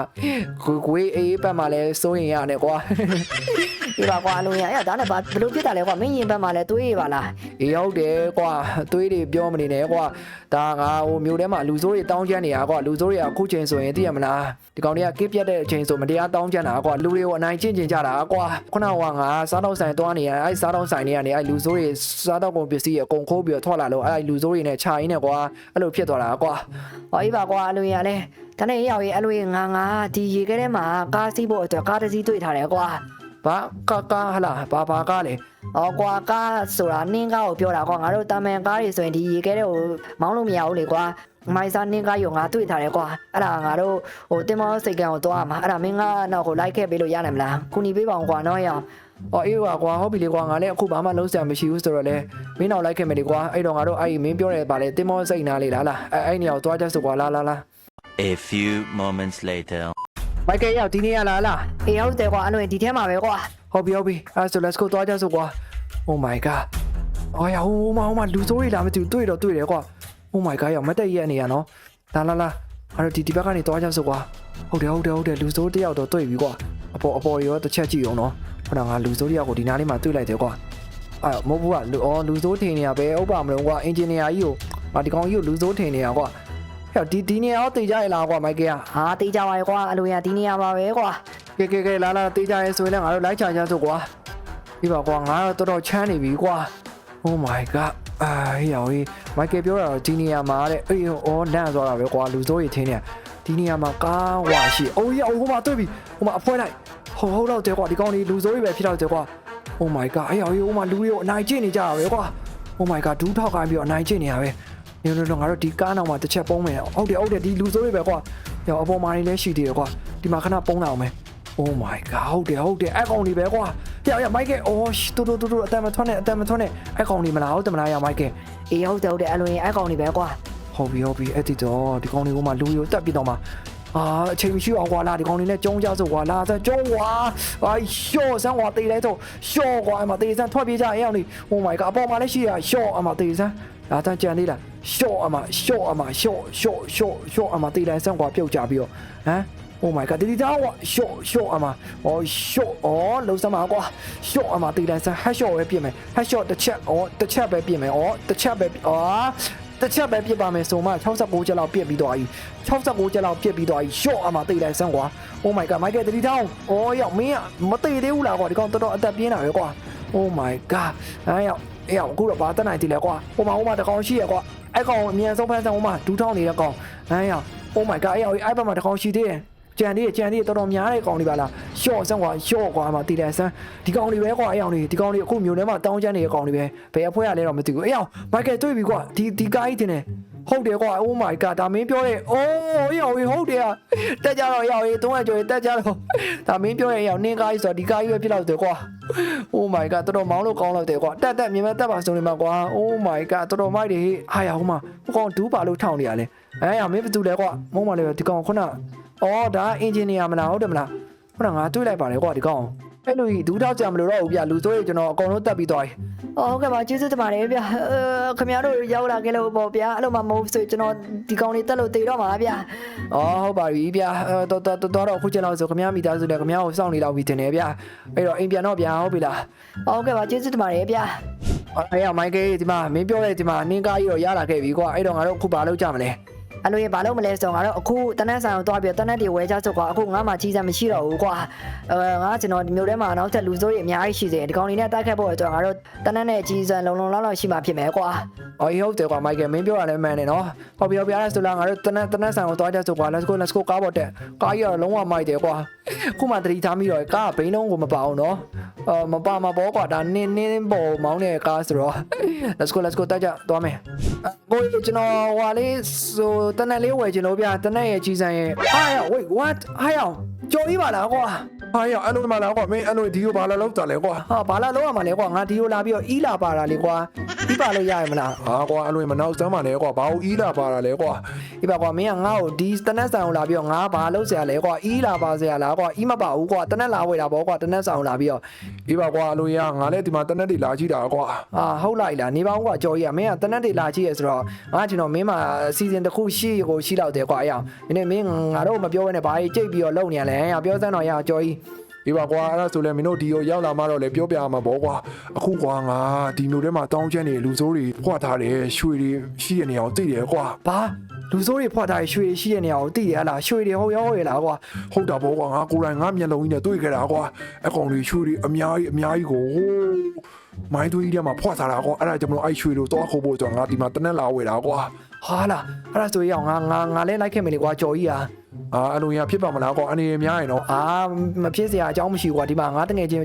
Speaker 1: ကိုကိုအေးပတ်မှာလဲစိုးရင်ရတယ်ကွာ။
Speaker 3: အေးပါကွာအလွန်ရအဲ့ဒါနဲ့ဘာဘလို့ဖြစ်တာလဲကွာမင်းရင်ဘက်မှာလဲတွေးရပါလား
Speaker 1: အေးဟုတ်တယ်ကွာသွေးတွေပြောမနေနဲ့ကွာဒါငါဟိုမျိုးထဲမှာလူဆိုးတွေတောင်းကျမ်းနေတာကွာလူဆိုးတွေကအခုချိန်ဆိုရင်သိရမလားဒီကောင်တွေကကစ်ပြတ်တဲ့အချိန်ဆိုမတရားတောင်းကျမ်းတာကွာလူတွေကိုအနိုင်ကျင့်ကျင်ကြတာကွာခုနကငါစားတော့ဆိုင်သွားနေရအဲ့စားတော့ဆိုင်တွေကနေအဲ့လူဆိုးတွေစားတော့ကုန်ပစ္စည်းအကုန်ခိုးပြီးတော့ထွက်လာလို့အဲ့လူဆိုးတွေနဲ့ခြာရင်းနဲ့ကွာအဲ့လိုဖြစ်သွားတာကွာ။
Speaker 3: အော်အေးပါကွာအလွန်ရလဲဒါနဲ့အေးရောရေးအလွန်ငါငါဒီရေခဲထဲမှာကားစီးဖို့အတွက်ကားတစ်စီးတွေ့ထားတယ်ကွာ
Speaker 1: ဘာကာကာဟလာဘာဘာကားလေ။
Speaker 3: အော်ကွာကားဆိုတာနင်းကားကိုပြောတာကွာငါတို့တာမန်ကားတွေဆိုရင်ဒီရေခဲတဲ့ကိုမောင်းလို့မရဘူးလေကွာ။ မိုင်စာနင်းကားရောငါတွေ့ထားတယ်ကွာအဲ့ဒါငါတို့ဟိုတင်မောစိတ်ကံကိုသွားမှာအဲ့ဒါမင်းကနောက်ကိုလိုက်ခဲ့ပေးလို့ရနိုင်မလားခုနီပေးပါအောင်ကွာနော်ရအောင်
Speaker 1: အော်အေးကွာကွာဟုတ်ပြီလေကွာငါလည်းအခုဘာမှလုံးစရာမရှိဘူးဆိုတော့လေမင်းနောက်လိုက်ခဲ့မယ်လေကွာအဲ့တော့ငါတို့အဲ့မင်းပြောရဲပါလေတင်မောစိတ်နားလေလားလားအဲ့အဲ့နေရာကိုသွားကြဆိုကွာလာလာလာ
Speaker 4: A few moments later.
Speaker 1: မိုက်ကယ်ရောက်ဒီနေ့ရလားလား
Speaker 3: အေးဟုတ်တယ်ကွာအဲ့လိုဒီထဲမှာပဲကွာ
Speaker 1: ဟုတ်ပြီဟုတ်ပြီအဲ့ဆို let's go သွားကြစို့ကွာ Oh my god အော်ရဟိုမဟိုမလူစိုးတွေလာမသိဘူးတွေ့တော့တွေ့တယ်ကွာ Oh my god ရမတက်ရက်နေရနော်လာလာလာအဲ့တော့ဒီဒီဘက်ကနေသွားကြစို့ကွာဟုတ်တယ်ဟုတ်တယ်ဟုတ်တယ်လူစိုးတစ်ယောက်တော့တွေ့ပြီကွာအပေါ်အပေါ်ရောတစ်ချက်ကြည့်အောင်နော်ခုနကငါလူစိုးတစ်ယောက်ကိုဒီနားလေးမှာတွေ့လိုက်တယ်ကွာအဲ့မဟုတ်ဘူးကလူအော်လူစိုးထင်နေရပဲဟုတ်ပါမလို့ကွာအင်ဂျင်နီယာကြီးကိုဟာဒီကောင်ကြီးကိုလူစိုးထင်နေရကွာဟဲ့ဒီဒီနေရာတော့တေးကြရလားကွာမိုက်ကယ်က
Speaker 3: ဟာတေးကြပါရဲ့ကွာအလိုရဒီနေရာပါပဲကွာ
Speaker 1: ကဲကဲကဲလာလာတေးကြရဲဆိုရင်လည်းငါတို့လိုက်ချကြစို့ကွာဒီပါကွာငါတော့တော်တော်ချမ်းနေပြီကွာ Oh my god အာဟေးရောဟေးမိုက်ကယ်ပြောတာတော့ဒီနေရာမှာတဲ့အေးအော်လန့်သွားတာပဲကွာလူစိုးရီထင်းနေဒီနေရာမှာကားဝါရှိအိုးရဟိုမှာတွေ့ပြီဟိုမှာအဖွဲလိုက်ဟိုဟုတ်တော့တယ်ကွာဒီကောင်လေးလူစိုးရီပဲဖြစ်တော့တယ်ကွာ Oh my god အေးရောဟေးဟိုမှာလူတွေကိုအနိုင်ကျင့်နေကြတာပဲကွာ Oh my god ဒူးထောက်ခိုင်းပြီးတော့အနိုင်ကျင့်နေရပဲနေနေတော့ငါတို့ဒီကားနောက်မှာတစ်ချက်ပုံးမယ်ဟုတ်တယ်ဟုတ်တယ်ဒီလူစိုးရီပဲကွာရောအပေါ်မှာနေလဲရှိသေးတယ်ကွာဒီမှာခဏပုံးလာအောင်မယ် Oh my god ဟုတ်တယ်ဟုတ်တယ်အကောင်ဒီပဲကွာပြောင်ရမိုက်ကယ်အော်တူတူတူတူအတမထွန်းနဲ့အတမထွန်းနဲ့အကောင်ဒီမလားဟုတ်တယ်မလားရမိုက်ကယ်
Speaker 3: အေးဟုတ်တယ်ဟုတ်တယ်အလွန်ရင်အကောင်နေပဲကွာ
Speaker 1: ဟုတ်ပြီဟုတ်ပြီအဲ့ဒီတော့ဒီကောင်လေးကမှလူရိုတက်ပြီးတော့မှအာအချိန်မရှိအောင်ကွာလာဒီကောင်လေးနဲ့ကျုံးကြစို့ကွာလာစကျုံးကွာအာရှော့ဆန်းကွာတေးလိုက်တော့ရှော့ကွာအမတေးဆန်းထွက်ပြေးကြအဲ့အောင်လေး Oh my god အပေါ်မှာလည်းရှိရရှော့အမတေးဆန်းလာတန်းကြံလေးလားရှော့အမရှော့အမရှော့ရှော့ရှော့ရှော့အမတေးလိုက်ဆန်းကွာပြုတ်ကြပြီးတော့ဟမ် Oh my god ဒီဒီသားကွာရှော့ရှော့အမဩရှော့ဩလုံးစမ်းပါကွာရှော့အမတေးလိုက်ဆန်းဟက်ရှော့ပဲပြင်မယ်ဟက်ရှော့တစ်ချက်ဩတစ်ချက်ပဲပြင်မယ်ဩတစ်ချက်ပဲဩတစ်ချက်ပဲပြစ်ပါမယ်ဆိုမှ69ချက်လောက်ပြစ်ပြီးတော့အကြီး69ချက်လောက်ပြစ်ပြီးတော့အကြီးရှော့အမတိတ်လိုက်စမ်းကွာ Oh my god မိုက်ကယ်တတိတောင်းအော်ရောက်မင်းကမတိတ်သေးဘူးလားကွာဒီကောင်တော်တော်အသက်ပြင်းတာပဲကွာ Oh my god အဲရောက်အေးရောက်အခုတော့ဘာတက်နိုင်သေးလဲကွာဟိုမှာဟိုမှာတကောင်ရှိရကွာအဲ့ကောင်အမြန်ဆုံးဖမ်းစမ်းဟိုမှာဒူးထောင်းနေတဲ့ကောင်အဲရောက် Oh my god အေးရောက်အဲ့ဘက်မှာတကောင်ရှိသေးတယ် ကြံသေးတယ်ကြံသေးတယ်တော်တော်များတဲ့ကောင်တွေပါလားရှော့ဆန်းကွာရှော့ကွာအမတိတ်လိုက်စမ်းဒီကောင်တွေပဲကွာအဲ့အောင်တွေဒီကောင်တွေအခုမျိုးထဲမှာတောင်းကျမ်းနေတဲ့ကောင်တွေပဲဘယ်အဖွဲရလဲတော့မသိဘူးအေးရောက်မိုက်ကယ်တွေ့ပြီကွာဒီဒီကားကြီးတင်တယ်ဟုတ်တယ်ကွာ Oh my god ဒါမင်းပြောတဲ့ Oh ရောက်ရေဟုတ်တယ်อ่ะတက်ကြတော့ရောက်ရေသုံးရကျော်ရေတက်ကြတော့ဒါမင်းပြောတဲ့ရောက်နင်းကားကြီးဆိုတော့ဒီကားကြီးပဲဖြစ်တော့တယ်ကွာ Oh my god တော်တော်မောင်းလို့ကောင်းတော့တယ်ကွာတက်တက်မြင်မဲ့တက်ပါစုံနေမှာကွာ Oh my god တော်တော်မိုက်တယ်ဟေးဟာရဟိုမှာဟိုကောင်ဒူးပါလို့ထောင်နေရလဲအဲရမင်းဘာတူလဲကွာမုံမလေးဒီကောင်ခုန အော်ဒါအင်ဂျင်နီယာမလားဟုတ်တယ်မလားခုနငါတွေးလိုက်ပါတယ်ကွာဒီကောင်အဲ့လိုကြီးဒူးထောက်ကြမလို့တော့ဘူးဗျလူစိုးရေကျွန်တော်အကုန်လုံးတက်ပြီးသွားပြီ
Speaker 3: အော်ဟုတ်ကဲ့ပါကျေးဇူးတင်ပါတယ်ဗျအဲခင်ဗျားတို့ရောက်လာခဲ့လို့ပေါ့ဗျာအဲ့လိုမှမဟုတ်ဆိုကျွန်တော်ဒီကောင်လေးတက်လို့တေတော့မှာဗျာ။
Speaker 1: အော်ဟုတ်ပါပြီဗျာ။အဲတော်တော်တော်တော်ခုကျတော့ဆိုခမ ्या မိသားစုလည်းခမ ्या ကိုစောင့်နေတော့ပြီတင်တယ်ဗျာ။အဲ့တော့အိမ်ပြန်တော့ဗျာဟုတ်ပြီလား
Speaker 3: ဟုတ်ကဲ့ပါကျေးဇူးတင်ပါတယ်ဗျာ။
Speaker 1: အဲ့ရမိုက်ကယ်ဒီမှာမင်းပြောတဲ့ဒီမှာနင်းကားကြီးတော့ရလာခဲ့ပြီကွာ။အဲ့တော့ငါတို့အခုဘာလုပ်ကြမလဲ
Speaker 3: အလိုရဘာလို့မလဲဆိုတော့ငါတို့အခုတနက်ဆိုင်ကိုတွားပြီးတနက်တွေဝဲကြဆိုကွာအခုငါမှကြီးစံမရှိတော့ဘူးကွာအဲငါကျွန်တော်ဒီမျိုးထဲမှာနောက်ထပ်လူစိုးတွေအများကြီးရှိသေးတယ်ဒီကောင်လေးနဲ့တိုက်ခတ်ဖို့အတွက်ငါတို့တနက်နဲ့ကြီးစံလုံလုံလောက်လောက်ရှိမှဖြစ်မယ်ကွာ။
Speaker 1: အော်ဟုတ်တယ်ကွာမိုက်ကယ်မင်းပြောတာလည်းမှန်တယ်နော်။ဟောပြောပြရဆိုလားငါတို့တနက်တနက်ဆိုင်ကိုသွားကြဆိုကွာ Let's go let's go ကားပေါ်တက်။ကားကြီးကတော့လုံးဝမိုက်တယ်ကွာ။ခုမှတတိထားမိတော့ကားကဘိန်းလုံးကိုမပါအောင်နော်။အော်မပါမှာပေါ့ကွာဒါနင်းနင်းပေါ်မောင်းတဲ့ကားဆိုတော့ Let's go let's go တက်ကြသွားမယ်။ကိုကျွန်တော်ဟွာလေးဆိုတနက်လေးဝယ်ချင်လို့ဗျာတနက်ရဲ့ကြီးစံရဲ့ဟာရ wait what ဟာရ ကြော်ကြီးပါလားကွာ
Speaker 2: ဟာရအဲ့လိုမှလားကွာမင်းအဲ့လိုဒီကိုဘာလာလောက်တာလဲကွာ
Speaker 1: ဟာဘာလာလောက်ရမှာလဲကွာငါဒီကိုလာပြီးတော့အီလာပါတာလေကွာဒီပါလို့ရရမလား
Speaker 2: ဟာကွာအဲ့လိုမနောက်စမ်းပါနဲ့ကွာဘာလို့အီလာပါတာလဲကွာ
Speaker 1: ဒီပါကွာမင်းကငါ့ကိုဒီတနက်ဆန်ကိုလာပြီးတော့ငါဘာလောက်စရာလဲကွာအီလာပါစရာလားကွာအီမပါဘူးကွာတနက်လာဝယ်တာပေါ့ကွာတနက်ဆန်ကိုလာပြီးတော့
Speaker 2: ဒီပါကွာအဲ့လိုရငါလည်းဒီမှာတနက်တွေလာကြည့်တာကွာ
Speaker 1: ဟာဟုတ်လိုက်လားနေပါဦးကွာကြော်ကြီးကမင်းကတနက်တွေလာကြည့်ရဆိုတော့ငါကျွန်တော်မင်းမှာစီစဉ်တစ်ခုရှိကိုရှိတော့တယ်ကွာအဲ့အောင်မင်းမင်းငါတို့မပြောဘဲနဲ့ဘာကြီးကြိတ်ပြီးတော့လုံနေရလဲဟဲ့ပြောစမ်းတော့ရအောင်ကြော်ကြီး
Speaker 2: အေးပါကွာအဲ့ဒါဆိုလည်းမင်းတို့ဒီကိုရောက်လာမှတော့လေပြောပြရမှာပေါ့ကွာအခုကွာငါဒီမျိုးထဲမှာတောင်းချမ်းနေလူစိုးတွေဖွက်ထားတယ်ရွှေတွေရှိရနေအောင်သိတယ်ကွာ
Speaker 1: ဘာလူစိုးတွေဖွက်ထားရွှေရှိတဲ့နေရာကိုသိတယ်ဟလားရွှေတွေဟုတ်ရောဟုတ်ရလားကွာ
Speaker 2: ဟုတ်တာပေါ့ကွာငါကိုယ်တိုင်ငါမျက်လုံးကြီးနဲ့တွေ့ခဲ့တာကွာအကောင်တွေရွှေတွေအများကြီးအများကြီးကိုဟိုးမိုင်းသွေးကြီးထဲမှာဖွက်ထားတာကွာအဲ့ဒါကြောင့်မလို့အဲ့ရွှေတို့တော့ခုတ်ဖို့ဆိုတော့ငါဒီမှာတနက်လာဝယ်တာကွာ
Speaker 1: ဟာလားအဲ့ဒါဆိုရင်ငါငါငါလည်းလိုက်ခဲ့မယ်လေကွာကြော်ကြီးဟာ
Speaker 2: အာအဲ့လိုရဖြစ်ပါမလားကွာအနေရများရင်တော့
Speaker 1: အာမဖြစ်စရာအကြောင်းမရှိဘူးကွာဒီမှာငါတငယ်ချင်း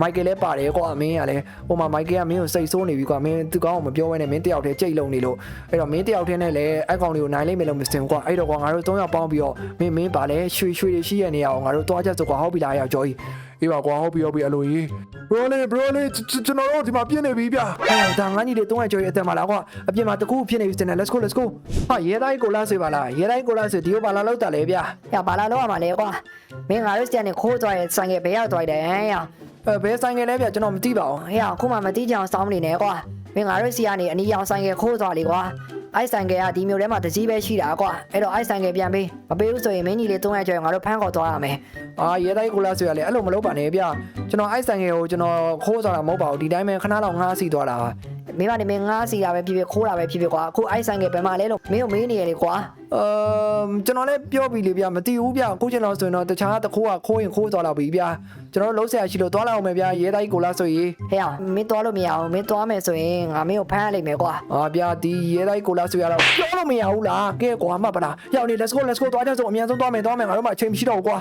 Speaker 1: မိုက်ကယ်လည်းပါတယ်ကွာမင်းကလည်းဟိုမှာမိုက်ကယ်ကမင်းကိုစိတ်ဆိုးနေပြီကွာမင်းသူကောင်းအောင်မပြောဘဲနဲ့မင်းတယောက်တည်းကြိတ်လုံနေလို့အဲ့တော့မင်းတယောက်တည်းနဲ့လည်းအကောင်လေးကိုနိုင်လိမ့်မယ်လို့မစင်ဘူးကွာအဲ့တော့ကွာငါတို့၃ယောက်ပေါင်းပြီးတော့မင်းမင်းပါလဲရွှေရွှေတွေရှိရနေအောင်ငါတို့တွားချက်ဆိုကွာဟုတ်ပြီလားရောက်ကြောကြီး
Speaker 2: အေးပါကွာဟုတ်ပြီဟုတ်ပြီအဲ့လိုကြီး bro လေး bro လေးကျွန်တော်တို့ဒီမှာပြည့်နေပြီဗျာ
Speaker 1: အဲ့ဒါငါညီလေး၃ယောက်ကြောကြီးအတက်မှာလားကွာအပြင်မှာတကူဖြစ်နေပြီစနေ let's go let's go ဟာရဲတိုင်းကိုလာဆွေပါလားရဲတိုင်းကိုလာဆွေဒီကိုပါလာလောက်တာလေဗျာ။
Speaker 3: ဟာဘာလာတော့ရမှာလဲကွာ။မင်းငါတို့စတန်နေခိုးသွားရဲ့ဆိုင်ကဘယ်ရောက်သွားတယ်ဟဲ့ရော
Speaker 1: အဲဘယ်ဆိုင်ကလဲဗျာကျွန်တော်မသိပါဘူး။
Speaker 3: ဟဲ့ရောခုမှမတိကြအောင်စောင်းနေနေကွာ။မင်းငါတို့စီကနေအနီရောင်ဆိုင်ကခိုးသွားလေကွာ။ အိုက်ဆိုင်ကကဒီမျိုးထဲမှာတကြီးပဲရှိတာကွာ။အဲ့တော့အိုက်ဆိုင်ကပြန်ပေး။မပေးဘူးဆိုရင်မင်းကြီးလေး၃ရက်ကျော်ငါတို့ဖမ်းခေါ်သွားရမယ်
Speaker 1: အာရဲတိုင်းကိုလာဆွေရလေအဲ့လိုမလုပ်ပါနဲ့ဗျာကျွန်တော်အိုက်ဆိုင်ငယ်ကိုကျွန်တော်ခိုးသွားတာမဟုတ်ပါဘူးဒီတိုင်းပဲခဏတော့ငားစီသွားတာပါ။
Speaker 3: မင်းကနေမင်းငါးစီတာပဲဖြစ်ဖြစ်ခိုးတာပဲဖြစ်ဖြစ်ကွာ။အခုအိုက်ဆိုင်ကဘယ်မှာလဲလို့မင်းကိုမေးနေရလေကွာ။
Speaker 1: အမ်ကျွန်တော်လည်းပြောပြီလေဗျာမသိဘူးဗျာအခုကျွန်တော်ဆိုရင်တော့တခြားတစ်ခိုးကခိုးရင်ခိုးသွားတော့ပြီဗျာကျွန်တော်လုံးဆရာရှိလို့သွားလောက်အောင်မယ်ဗျာရဲတိုင်းကိုလာဆိုရင်
Speaker 3: ဟဲ့အောင်မင်းသွားလို့မရအောင်မင်းသွားမယ်ဆိုရင်ငါမင်းကိုဖမ်းရလိမ့်မယ်ကွာ
Speaker 1: အာဗျာဒီရဲတိုင်းကိုလာဆိုရတော့ပြောလို့မရဘူးလားကဲကွာမှတ်ပါလားရောက်နေ let's go let's go သွားကြစို့အမြန်ဆုံးသွားမယ်သွားမယ်ငါတို့မှအချိန်မရှိတော့ဘူးကွာ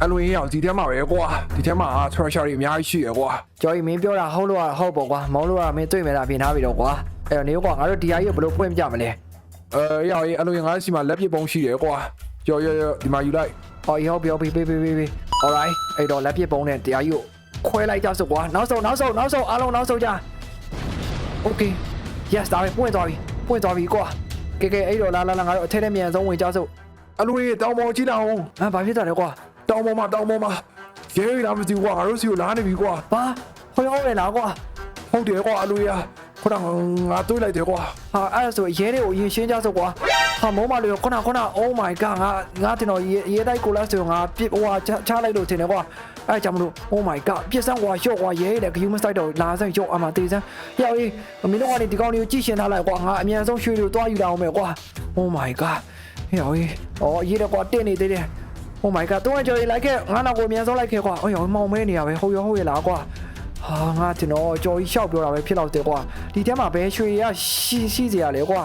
Speaker 2: အဲ့လိုကြီးအောင်ဒီထဲမှာပဲကွာဒီထဲမှာ treasure တွေအများကြီးရှိရကွာ
Speaker 1: ကျော်ကြီးမင်းပြောတာဟုတ်လို့ကတော့ဟုတ်ပေါ့ကွာမောင်းလို့ကတော့မင်းတွေ့မယ်လားပြင်ထားပြီတော့ကွာအဲ့တော့နေကွာငါတို့ဒီဟာကြီးကိုဘယ်လိုဖွင့်ပြမလဲ
Speaker 2: အဲရောက်ရင်အဲ့လိုငါစီမှာလက်ပစ်ပုံးရှိတယ်ကွာရောရောရောဒီမှာယူလိုက်
Speaker 1: ဟောရောပြောပြီးပြီးပြီးပြီး alright အဲ့တော့လက်ပြပုံးနဲ့တရားကြီးကိုခွဲလိုက်ကြစို့ကွာနောက်ဆုံးနောက်ဆုံးနောက်ဆုံးအားလုံးနောက်ဆုံးကြ okay yes ဒါပဲပွင့်သွားပြီပွင့်သွားပြီကွာကဲကဲအဲ့တော့လာလာလာငါတို့အထက်နဲ့မြန်ဆုံးဝင်ကြစို့
Speaker 2: အလွေတောင်ပေါ်ကြည့်လိုက်အောင်
Speaker 1: ဟမ်ဘာဖြစ်တာလဲကွာ
Speaker 2: တောင်ပေါ်မှာတောင်ပေါ်မှာရဲရလာမသိဘူးကွာငါတို့စီကိုလာနေပြီကွာ
Speaker 1: ဘာဟောရောလေလားကွာ
Speaker 2: ဟုတ်တယ်ကွာအလွေရ ခုနကငါတွေးလိုက်တယ်ကွာ
Speaker 1: ဟာအဲ့ဒါဆိုရဲတွေကိုအရင်ရှင်းကြစို့ကွာဟာမုံမလို့ခုနခုန oh my god ငါငါတင်တော့ရဲရဲတိုက်ကိုလာဆိုငါပြစ်ဟိုဟာချလိုက်လို့ထင်တယ်ကွာအဲ့ကြောင့်မလို့ oh my god ပြစ်စမ်းကွာရှော့ကွာရဲတဲ့ဂယူးမဆိုင်တော့လာဆိုင်ရှော့အမသေးစမ်းရောက်ရေးမင်းတို့ကနေဒီကောင်တွေကိုကြည့်ရှင်ထားလိုက်ကွာငါအမြန်ဆုံးရွှေတွေကိုတွားယူလာအောင်မယ်ကွာ oh my god ရောက်ရေးအော်ရဲတဲ့ကွာတင်းနေသေးတယ် Oh my god တော့ကြော်ရလိုက်ခဲ့ငါနောက်ကိုအမြန်ဆုံးလိုက်ခဲ့ကွာအော်ရောမောင်မဲနေရပဲဟုတ်ရောဟုတ်ရလားကွာ ဟာငါကျွန်တော်ကြော်ကြီးရှောက်ပြောတာပဲဖြစ်တော့တယ်ကွာဒီထဲမှာဘယ်ရွှေရရှိရှိစရာလဲကွာ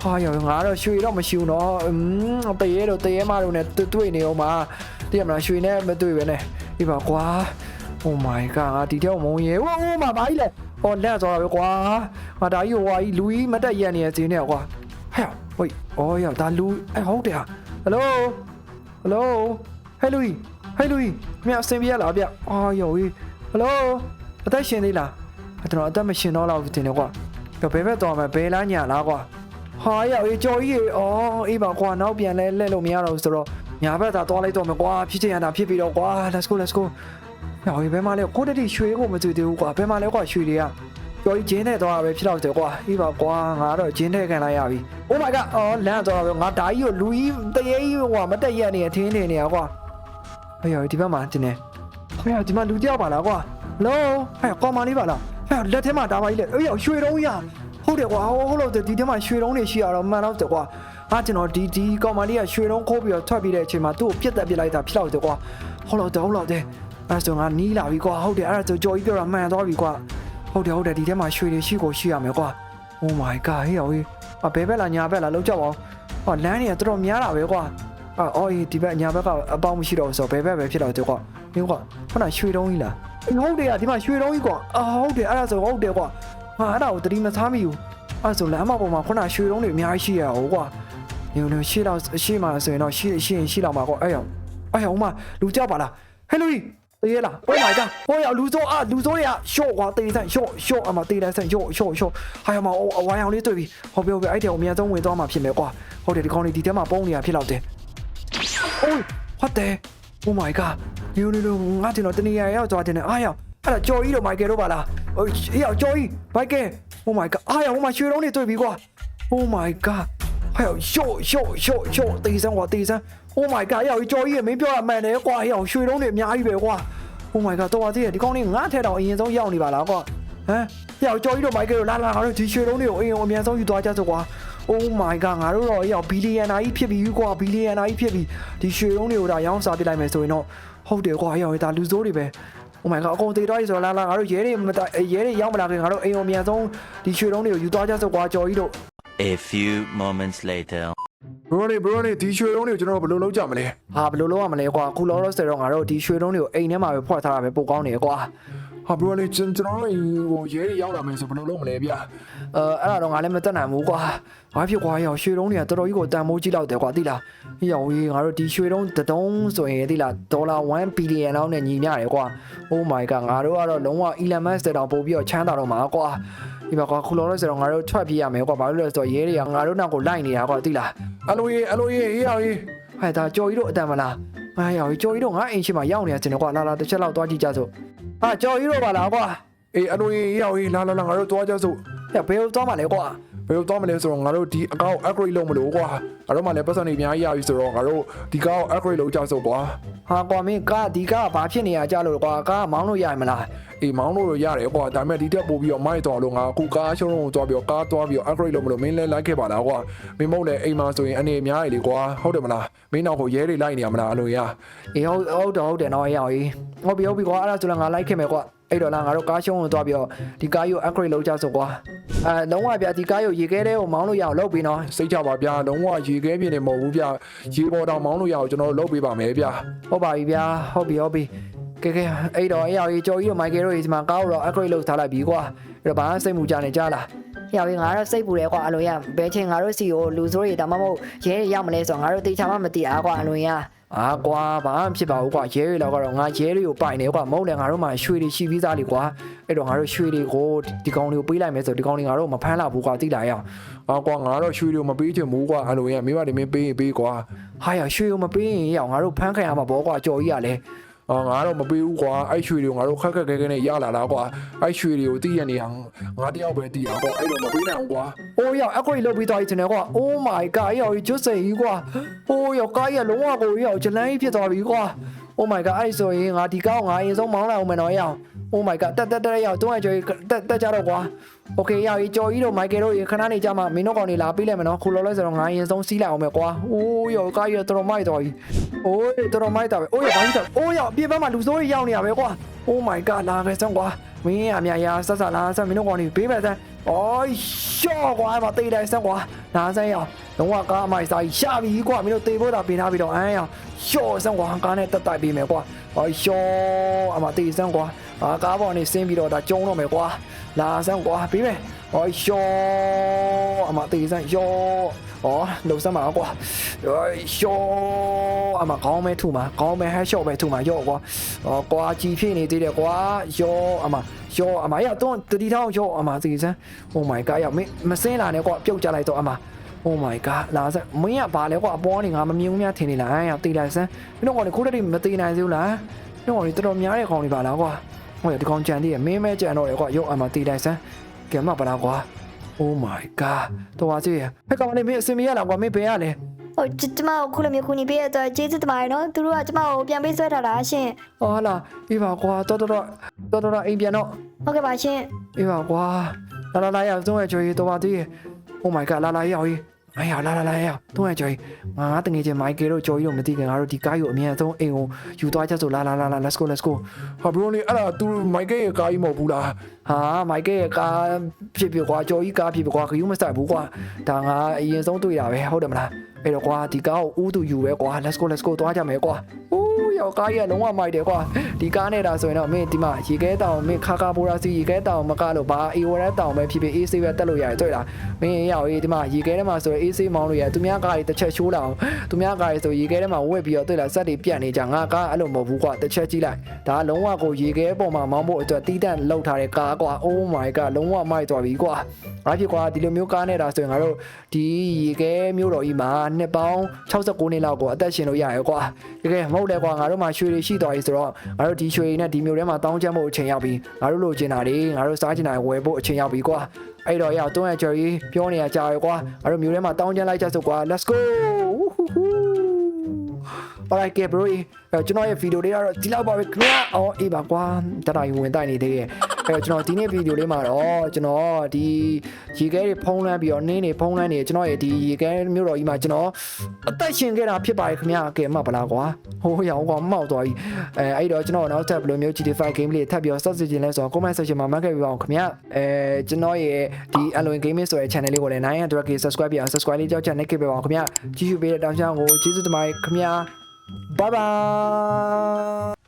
Speaker 1: ဟာရောငါတော့ရွှေတော့မရှိဘူးနော်อืมတရေတော့တရေမတော့နဲ့တွေ့နေအောင်ပါတည်မလားရွှေနဲ့မတွေ့ပဲနဲ့ဒီပါကွာ Oh my god ငါဒီထဲမုံရဲဟိုးဟိုးမှာဘာကြီးလဲဟောလက်သွားတာပဲကွာငါဒါကြီးဟိုဟာကြီးလူကြီးမတက်ရက်နေရစင်းနေကွာဟဲ့ဝိတ်အော်ရဒါလူအဲဟုတ်တယ်ဟာဟယ်လိုဟယ်လိုဟဲ့လူကြီးဟဲ့လူကြီးမြတ်အစင်ပြရလားဗျအာယောဟီဟယ်လို အသက်ရှင်သေးလားအကျွန်တော်အသက်မရှင်တော့လောက်တင်တယ်ကွာတော့ဘယ်ဘက်သွားမလဲဘယ်လားညာလားကွာဟာယောအေးကြော်ကြီးရေအော်အေးပါကွာနောက်ပြန်လဲလဲလို့မရတော့ဘူးဆိုတော့ညာဘက်သာသွားလိုက်တော့မယ်ကွာဖြစ်ချင်ရတာဖြစ်ပြီးတော့ကွာ let's go let's go ယောအေးဘယ်မှာလဲကိုတတိရွှေကိုမတွေ့သေးဘူးကွာဘယ်မှာလဲကွာရွှေတွေကကြော်ကြီးဂျင်းနဲ့သွားတာပဲဖြစ်တော့တယ်ကွာအေးပါကွာငါတော့ဂျင်းနဲ့ခံလိုက်ရပြီ Oh my god အော်လမ်းသွားတာပဲငါဓာကြီးကိုလူကြီးတရေကြီးဟိုမတက်ရက်နေအထင်းနေနေရကွာဟေးဒီဘက်မှာတင်နေဟေးဒီမှာလူတယောက်ပါလားကွာ Hello ဟဲ့ကောင်မလေးပါလားဟဲ့လက်ထဲမှာဒါပါကြီးလေအေးရွှေတုံးရဟုတ်တယ်ကွာဟုတ်လို့ဒီထဲမှာရွှေတုံးနေရှိရတော့မှန်တော့တယ်ကွာဟာကျွန်တော်ဒီဒီကောင်မလေးကရွှေတုံးခိုးပြီးတော့ထွက်ပြီးတဲ့အချိန်မှာသူ့ကိုပြက်တက်ပြစ်လိုက်တာဖြစ်တော့တယ်ကွာဟုတ်လို့တော့ဟုတ်လို့တယ်အဲ့ဆိုငါနီးလာပြီကွာဟုတ်တယ်အဲ့ဒါဆိုကြော်ကြီးပြောတာမှန်သွားပြီကွာဟုတ်တယ်ဟုတ်တယ်ဒီထဲမှာရွှေတွေရှိကိုရှိရမယ်ကွာ Oh my god ဟေးဟေးအဘဲဘက်လားညာဘက်လားလောက်ကြပါအောင်ဟောလမ်းတွေကတော်တော်များတာပဲကွာအော်အော်ဒီဘက်ညာဘက်ကအပေါင်းမရှိတော့ဘူးဆိုတော့ဘဲဘက်ပဲဖြစ်တော့တယ်ကွာမင်းကွာခုနရွှေတုံးကြီးလား အေးဟုတ်တယ်ဒီမှာရွှေတုံးကြီးကွာအာဟုတ်တယ်အဲ့ဒါဆိုဟုတ်တယ်ကွာဟာအဲ့ဒါကိုတတိမသားမိဘူးအဲ့ဆိုလမ်းမပေါ်မှာခုနရွှေတုံးတွေအများကြီးရှိရအောင်ကွာညို့လို့ရှိတော့ရှိမှဆိုရင်တော့ရှိရှိရင်ရှိတော့မှာကွာအဲ့ရောအဲ့ရောမလူကြောက်ပါလားဟဲ့လူကြီးတရေလား Oh my god ဟိုရလူစိုးอ่ะလူစိုးရရှော့ကွာတေးဆန်ရှော့ရှော့အမတေးတန်းဆန်ရှော့ရှော့ရှော့ဟာရမအဝိုင်းအောင်လေးတွေ့ပြီဟောပြောပြအဲ့တဲ့ကိုအများဆုံးဝင်သွားမှာဖြစ်မယ်ကွာဟုတ်တယ်ဒီကောင်းလေးဒီထဲမှာပုံနေတာဖြစ်တော့တယ် Oh what the Oh my god ညိုလိုငါတင်တော့တနေရရောက်သွားတယ်အားရောက်အဲ့ဒါကြော်ကြီးတော့မိုက်ကယ်တော့ပါလားအေးအေးကြော်ကြီးမိုက်ကယ် Oh my god အားရောက်ဟိုမှာရွှေတုံးတွေတွေ့ပြီကွာ Oh my god ဟဲ့ရှော့ရှော့ရှော့ရှော့တေးစမ်းကွာတေးစမ်း Oh my god ရောက်ကြော်ကြီးမင်းပြောတာမှန်တယ်ကွာရောက်ရွှေတုံးတွေအများကြီးပဲကွာ Oh my god တော်ပါသေးတယ်ဒီကောင်းလေးငါ့ထဲတောင်အရင်ဆုံးရောက်နေပါလားကွာဟမ်ရောက်ကြော်ကြီးတို့မိုက်ကယ်တို့လာလာငါတို့ဒီ ရွှေတုံးတွေကိုအရင်အမြန်ဆုံးယူသွားကြစို့ကွာ Oh my god ငါတို့တော့ရောက်ဘီလီယံနာကြီးဖြစ်ပြီကွာဘီလီယံနာကြီးဖြစ်ပြီဒီရွှေတုံးတွေကိုဒါရောင်းစားပြလိုက်မယ်ဆိုရင်တော့ဟုတ်တယ်ကွာရောက်ဒါလူစိုးတွေပဲ Oh my god အကုန်သေးတော့ဆိုလာလာငါတို့ရဲတွေမတရဲတွေရောက်မလာခင်ငါတို့အိမ်အောင်မြန်ဆုံးဒီရွှေတုံးတွေကိုယူသွားကြစို့ကွာကြော်ကြီးတို့
Speaker 4: A few moments later.
Speaker 2: ဘရိုနေဘရိုနေဒီရွှေလုံးတွေကိုကျွန်တော်တို့ဘယ်လိုလုပ်ကြမလဲ
Speaker 1: ဟာဘယ်လိုလုပ်ရမလဲကွာခုလောလောဆယ်တော့ငါတို့ဒီရွှေတုံးတွေကိုအိမ်ထဲမှာပဲဖွက်ထားတာပဲပိုကောင်းနေကွာ
Speaker 2: ဟာဘရိုနေကျွန်တော်တို့ဟိုရဲတွေရောက်လာမယ်ဆိုဘယ်လိုလုပ်မလဲဗျာ
Speaker 1: အဲအဲ့ဒါတော့ငါလည်းမတက်နိုင်ဘူးကွာဘာဖြစ်ကွာရောရွှေတုံးတွေကတော်တော်ကြီးကိုတန်မိုးကြီးလောက်တယ်ကွာသိလားဟေ့ရောကြီးငါတို့ဒီရွှေတုံးတစ်တုံးဆိုရင်သိလားဒေါ်လာ1ဘီလီယံလောက်နဲ့ညီမျှတယ်ကွာ Oh my god ငါတို့ကတော့လုံးဝ Elon Musk တောင်ပို့ပြီးတော့ချမ်းသာတော့မှာကွာဒီမှာကွာခုလောလောဆယ်တော့ငါတို့ထွက်ပြေးရမယ်ကွာဘာလို့လဲဆိုတော့ရဲတွေကငါတို့နောက်ကိုလိုက်နေတာကွာသိလား
Speaker 2: အလိုရေးအလိုရေးဟေးအောင်ရေး
Speaker 1: ဟဲ့ဒါကြော်ကြီးတို့အတန်မလားငါရောကြော်ကြီးတို့ငါအိမ်ရှိမှာရောက်နေရစင်ကွာလာလာတစ်ချက်လောက်သွားကြည့်ကြစို့ ဟာကြော်ကြီးတို့ပါလားကွာ
Speaker 2: အေးအလိုရေးဟေးအောင်ရေးလာလာလာငါတို့တွားကြစို့
Speaker 1: ဟဲ့ဘယ်လိုသွားမှာလဲကွာ
Speaker 2: ဘယ်လိုသွားမလဲဆိုတော့ငါတို့ဒီအကောင့် upgrade လုပ်မလို့ကွာငါတို့မှလည်းပတ်စံတွေအများကြီးရပြီဆိုတော့ငါတို့ဒီကောင့် upgrade လုပ်ကြစို့ကွာ
Speaker 1: ဟာကွာမင်းကားဒီကားဘာဖြစ်နေရကြလို့ကွာကားမောင်းလို့ရမလား
Speaker 2: အေးမောင်းလို့ရရတယ်ကွာဒါပေမဲ့ဒီတက်ပို့ပြီးတော့မိုက်တော်လို့ငါအခုကားရှုံးလုံးကိုတွားပြီးတော့ကားတွားပြီးတော့ upgrade လုပ်မလို့မင်းလည်းလိုက်ခဲ့ပါလားကွာမင်းမဟုတ်လေအိမ်မှာဆိုရင်အနေအများကြီးလေကွာဟုတ်တယ်မလားမင်းနောက်ကိုရဲတွေလိုက်နေရမလားအလိုရ
Speaker 1: အေးဟုတ်ဟုတ်တော့ဟုတ်တယ်နော်အေးအောင်ကြီးဟုတ်ပြီဟုတ်ပြီကွာအဲ့ဒါဆိုလည်းငါလိုက်ခဲ့မယ်ကွာ အဲ့တော့လားငါတို့ကားရှုံးကိုသွားပြီးတော့ဒီကားကို upgrade လုပ်ကြစို့ကွာအဲလုံးဝပြဒီကားကိုရေခဲတဲ့ကိုမောင်းလို့ရအောင်လုပ်ပြီးနော်
Speaker 2: စိတ်ချပါဗျာလုံးဝရေခဲပြင်းနေမဟုတ်ဘူးဗျရေပေါ်တောင်မောင်းလို့ရအောင်ကျွန်တော်တို့လုပ်ပေးပါမယ်ဗျ
Speaker 1: ဟုတ်ပါပြီဗျာဟုတ်ပြီဟုတ်ပြီကဲကဲအဲ့တော့အေးအောင်ကြီးကြော်ကြီးတို့မိုက်ကယ်တို့ဒီမှာကားကိုတော့ upgrade လုပ်ထားလိုက်ပြီကွာအဲ့တော့ဘာမှစိတ်မူကြနဲ့ကြားလား
Speaker 3: ရောက်ရင်ငါတို့စိတ်ပူတယ်ကွာအလွန်ရဘယ်ချိန်ငါတို့စီကိုလူဆိုးတွေဒါမှမဟုတ်ရဲတွေရောက်မလဲဆိုတော့ငါတို့တေချာမှမသိအားကွာအလွန်ရ
Speaker 1: အာကွာဘာမှဖြစ်ပါဘူးကွာရဲတွေလောက်ကတော့ငါရဲတွေကိုပိုင်နေကွာမဟုတ်လေငါတို့မှရွှေတွေရှိပြီးသားလေကွာအဲ့တော့ငါတို့ရွှေတွေကိုဒီကောင်တွေကိုပေးလိုက်မယ်ဆိုဒီကောင်တွေငါတို့မဖမ်းလာဘူးကွာသိလားရအောင်
Speaker 2: အာကွာငါတော့ရွှေတွေကိုမပေးချင်ဘူးကွာအဲ့လိုရမိမတွေမင်းပေးရင်ပေးကွာ
Speaker 1: ဟာရရွှေကိုမပေးရင်ရအောင်ငါတို့ဖမ်းခံရမှာပေါ့ကွာကြော်ကြီးရလဲ
Speaker 2: အာငါတော့မပေးဘူးကွာအဲ့ရွှေတွေကိုငါတို့ခက်ခက်ခဲခဲနဲ့ရလာတာကွာအဲ့ရွှေတွေကိုတည်ရနေအောင်ငါတယောက်ပဲတည်အောင်ကွာအဲ့လိုမပေးနိုင်ဘူးကွာ။
Speaker 1: အိုးရောက်အကွေလုတ်ပြီးသွားပြီထင်တယ်ကွာ။ Oh my god ရောက်ကျွတ်စိန်ကြီးကွာ။အိုးရောက်ကားရလုံးဝကိုရောက်ဂျလန်းကြီးဖြစ်သွားပြီကွာ။ Oh my god အဲ့ဆိုရင်ငါဒီကောင်းငါအရင်ဆုံးမောင်းလိုက်အောင်မယ်နော်ရအောင်။ Oh my god တက်တက်တက်ရောက်တွန်းအကျော်ကြီးတက်တက်ကြတော့ကွာ။ Okay ရောက်ကြီးကြော်ကြီးတို့မိုက်ကယ်တို့ခဏနေကြမှာမင်းတို့ကောင်တွေလာပေးလိုက်မယ်နော်။ခုလောလောဆယ်တော့ငါအရင်ဆုံးစီးလိုက်အောင်မယ်ကွာ။အိုးရောက်ကားရတော်တော်မိုက်သွားပြီ။အိုးတော်တော်မိုက်တာပဲ။အိုးရောက်ဘာကြီးတော့အိုးရောက်အပြစ်ဘက်မှာလူစိုးကြီးရောက်နေရပဲကွာ။ Oh my god လာခဲ့စမ်းကွာ။မင်းရမြရာဆက်ဆက်လာဆက်မင်းတို့ကောင်တွေပေးမယ်စမ်း။အော်ရှော့ကွာမတေးလိုက်စမ်းကွာ။နားစမ်းရအောင်။လုံးဝကားအမိုက်စားကြီးရှာပြီကွာမင်းတို့တေးဖို့တာပြင်ထားပြီးတော့အမ်းရအောင်။ရှော့စမ်းကွာကားနဲ့တက်တိုက်ပေးမယ်ကွာ။အော်ရှော့အမတေးစမ်းကွာ။အာကားပေါ်နေဆင်းပြီးတော့ဒါကျုံတော့မယ်ကွာ။ လာစမ်းကွာပြီးမယ်။အော်ရှော့အမတေးစမ်းရှော့။အော်လုံစမ်းပါကွာ။အော်ရှော့အမကောင်းမဲထူမှာကောင်းမဲဟက်ရှော့ပဲထူမှာရော့ကွာ။အော်ကွာကြီးဖြစ်နေသေးတယ်ကွာ။ရော့အမရော့အမရတော့တတိထောင်းရော့အမတေးစမ်း။ Oh my god ရမင်းမစင်းလာနဲ့ကွာပြုတ်ကြလိုက်တော့အမ Oh my god လာစမ်းမင်းကဘာလဲကွာအပေါ်ကနေငါမမြင်ဘူးများထင်နေလားအဲ့ရတေးလိုက်စမ်းမင်းတို့ကောင်လေခိုးတဲ့တွေမသေးနိုင်သေးဘူးလားမင်းတို့ကောင်လေတော်တော်များတဲ့ကောင်တွေပါလားကွာ ဟိုရဒီကောင်ကြံသေးရမင်းမဲကြံတော့လေကွာရုပ်အမတေးလိုက်စမ်းကဲမပါလားကွာ Oh my god တော်ပါစေဟဲ့ကောင်လေးမင်းအစင်မရလားကွာမင်းဘယ်ရလဲ
Speaker 5: ဟုတ်ကျကျမကိုခုလိုမျိုးခုနေပေးရတဲ့အတွက်ကျေးဇူးတင်ပါတယ်နော်သူတို့ကကျမကိုပြန်ပေးဆွဲထားတာရှင်
Speaker 1: ဟောလာအေးပါကွာတော်တော်တော်တော်တော်အိမ်ပြန်တော့
Speaker 5: ဟုတ်ကဲ့ပါရှင်
Speaker 1: အေးပါကွာလာလာလာရအောင်သုံးရချွေတော်ပါသေး Oh my god လာလာရအောင်ကြီး 哎呀，来来来呀，东海ကျော်ငါတငယ်ချင်းမိုက်ကယ်တို့ကျော်ကြီးတို့မသိခင်ငါတို့ဒီကားကိုအမြဲဆုံးအိမ်ကိုယူသွားချက်ဆိုလာလာလာလာ let's go let's go
Speaker 2: ဟာဘရိုလေးအဲ့ဒါသူမိုက်ကရဲ့ကားကြီးမဟုတ်ဘူးလား
Speaker 1: ဟာမိုက်ကယ်ရဲ့ကားဖြစ်ဖြစ်ကွာကျော်ကြီးကားဖြစ်ဖြစ်ကွာခယူးမဆိုင်ဘူးကွာဒါငါအရင်ဆုံးတွေ့တာပဲဟုတ်တယ်မလားအဲ့တော့ကွာဒီကားကိုဦးသူယူပဲကွာ let's go let's go သွားကြမယ်ကွာဦး း ရောက်ကားကြီးကလုံးဝမိုက်တယ်ကွာဒီကားနဲ့ဒါဆိုရင်တော့မင်းဒီမှာရေခဲတောင်မင်းခါခါပိုးရာစီရေခဲတောင်မကလို့ဘာအေဝရဲတောင်ပဲဖြစ်ဖြစ်အေးဆေးပဲတက်လို့ရတယ်တွေ့လားမင်းရောက်ရေးဒီမှာရေခဲထဲမှာဆိုရင်အေးဆေးမောင်းလို့ရတယ်သူများကားတွေတစ်ချက်ရှိုးလာအောင်သူများကားတွေဆိုရေခဲထဲမှာဝက်ပြီးတော့တွေ့လားစက်တွေပြတ်နေကြငါကားအဲ့လိုမဟုတ်ဘူးကွာတစ်ချက်ကြည့်လိုက်ဒါကလုံးဝကိုရေခဲပေါ်မှာမောင်းဖို့အတွက်တီးတန့်လောက်ထားတဲ့ကားကွာ oh my god လုံးဝမိုက်သွားပြီကွာဘာဖြစ်ကွာဒီလိုမျိုးကားနဲ့ဒါဆိုရင်ငါတို့ ဒီရေခဲမျိုးတော်ကြီးမှာနှစ်ပေါင်း69နှစ်လောက်ကိုအသက်ရှင်လို့ရရကွာတကယ်မဟုတ်လေကွာငါတို့မှာရွှေတွေရှိသွားပြီဆိုတော့ငါတို့ဒီရွှေတွေနဲ့ဒီမျိုးထဲမှာတောင်းချမ်းဖို့အချိန်ရောက်ပြီငါတို့လိုချင်တာတွေငါတို့စားချင်တာတွေဝယ်ဖို့အချိန်ရောက်ပြီကွာအဲ့တော့ရောက်တွန်းရချေရီပြောနေရကြာရကွာငါတို့မျိုးထဲမှာတောင်းချမ်းလိုက်ကြစို့ကွာ let's go Alright ကဲ bro အဲ့ကျွန်တော်ရဲ့ဗီဒီယိုလေးကတော့ဒီလောက်ပါပဲခင်ဗျာအော်အေးပါကွာတတရီဝင်တိုက်နေသေးရဲ့အဲ့တော့ကျွန်တော်ဒီနေ့ဗီဒီယိုလေးမှာတော့ကျွန်တော်ဒီရေခဲတွေဖုံးလန်းပြီးတော့နင်းတွေဖုံးလန်းနေကျွန်တော်ရဲ့ဒီရေခဲမျိုးတော်ကြီးမှာကျွန်တော်အသက်ရှင်ခဲ့တာဖြစ်ပါတယ်ခင်ဗျာကဲမှတ်ပါလားကွာဟိုးရောင်ကွာမောက်သွားပြီအဲအဲ့တော့ကျွန်တော်နောက်ထပ်ဘယ်လိုမျိုး GT5 game လေးထပ်ပြီးတော့ sub စီခြင်းလဲဆိုတော့ comment section မှာမှတ်ခဲ့ပြပါအောင်ခင်ဗျာအဲကျွန်တော်ရဲ့ဒီ Alloy Gaming ဆိုတဲ့ channel လေးကိုလည်းနိုင်ရ direct subscribe ပြအောင် subscribe လေးကြောက်ချန်နေခဲ့ပြပါအောင်ခင်ဗျာကြည့်ရှုပေးတဲ့တောင်းချောင်းကိုကျေးဇူးတင်ပါတယ်ခင်ဗျာ 바이바이.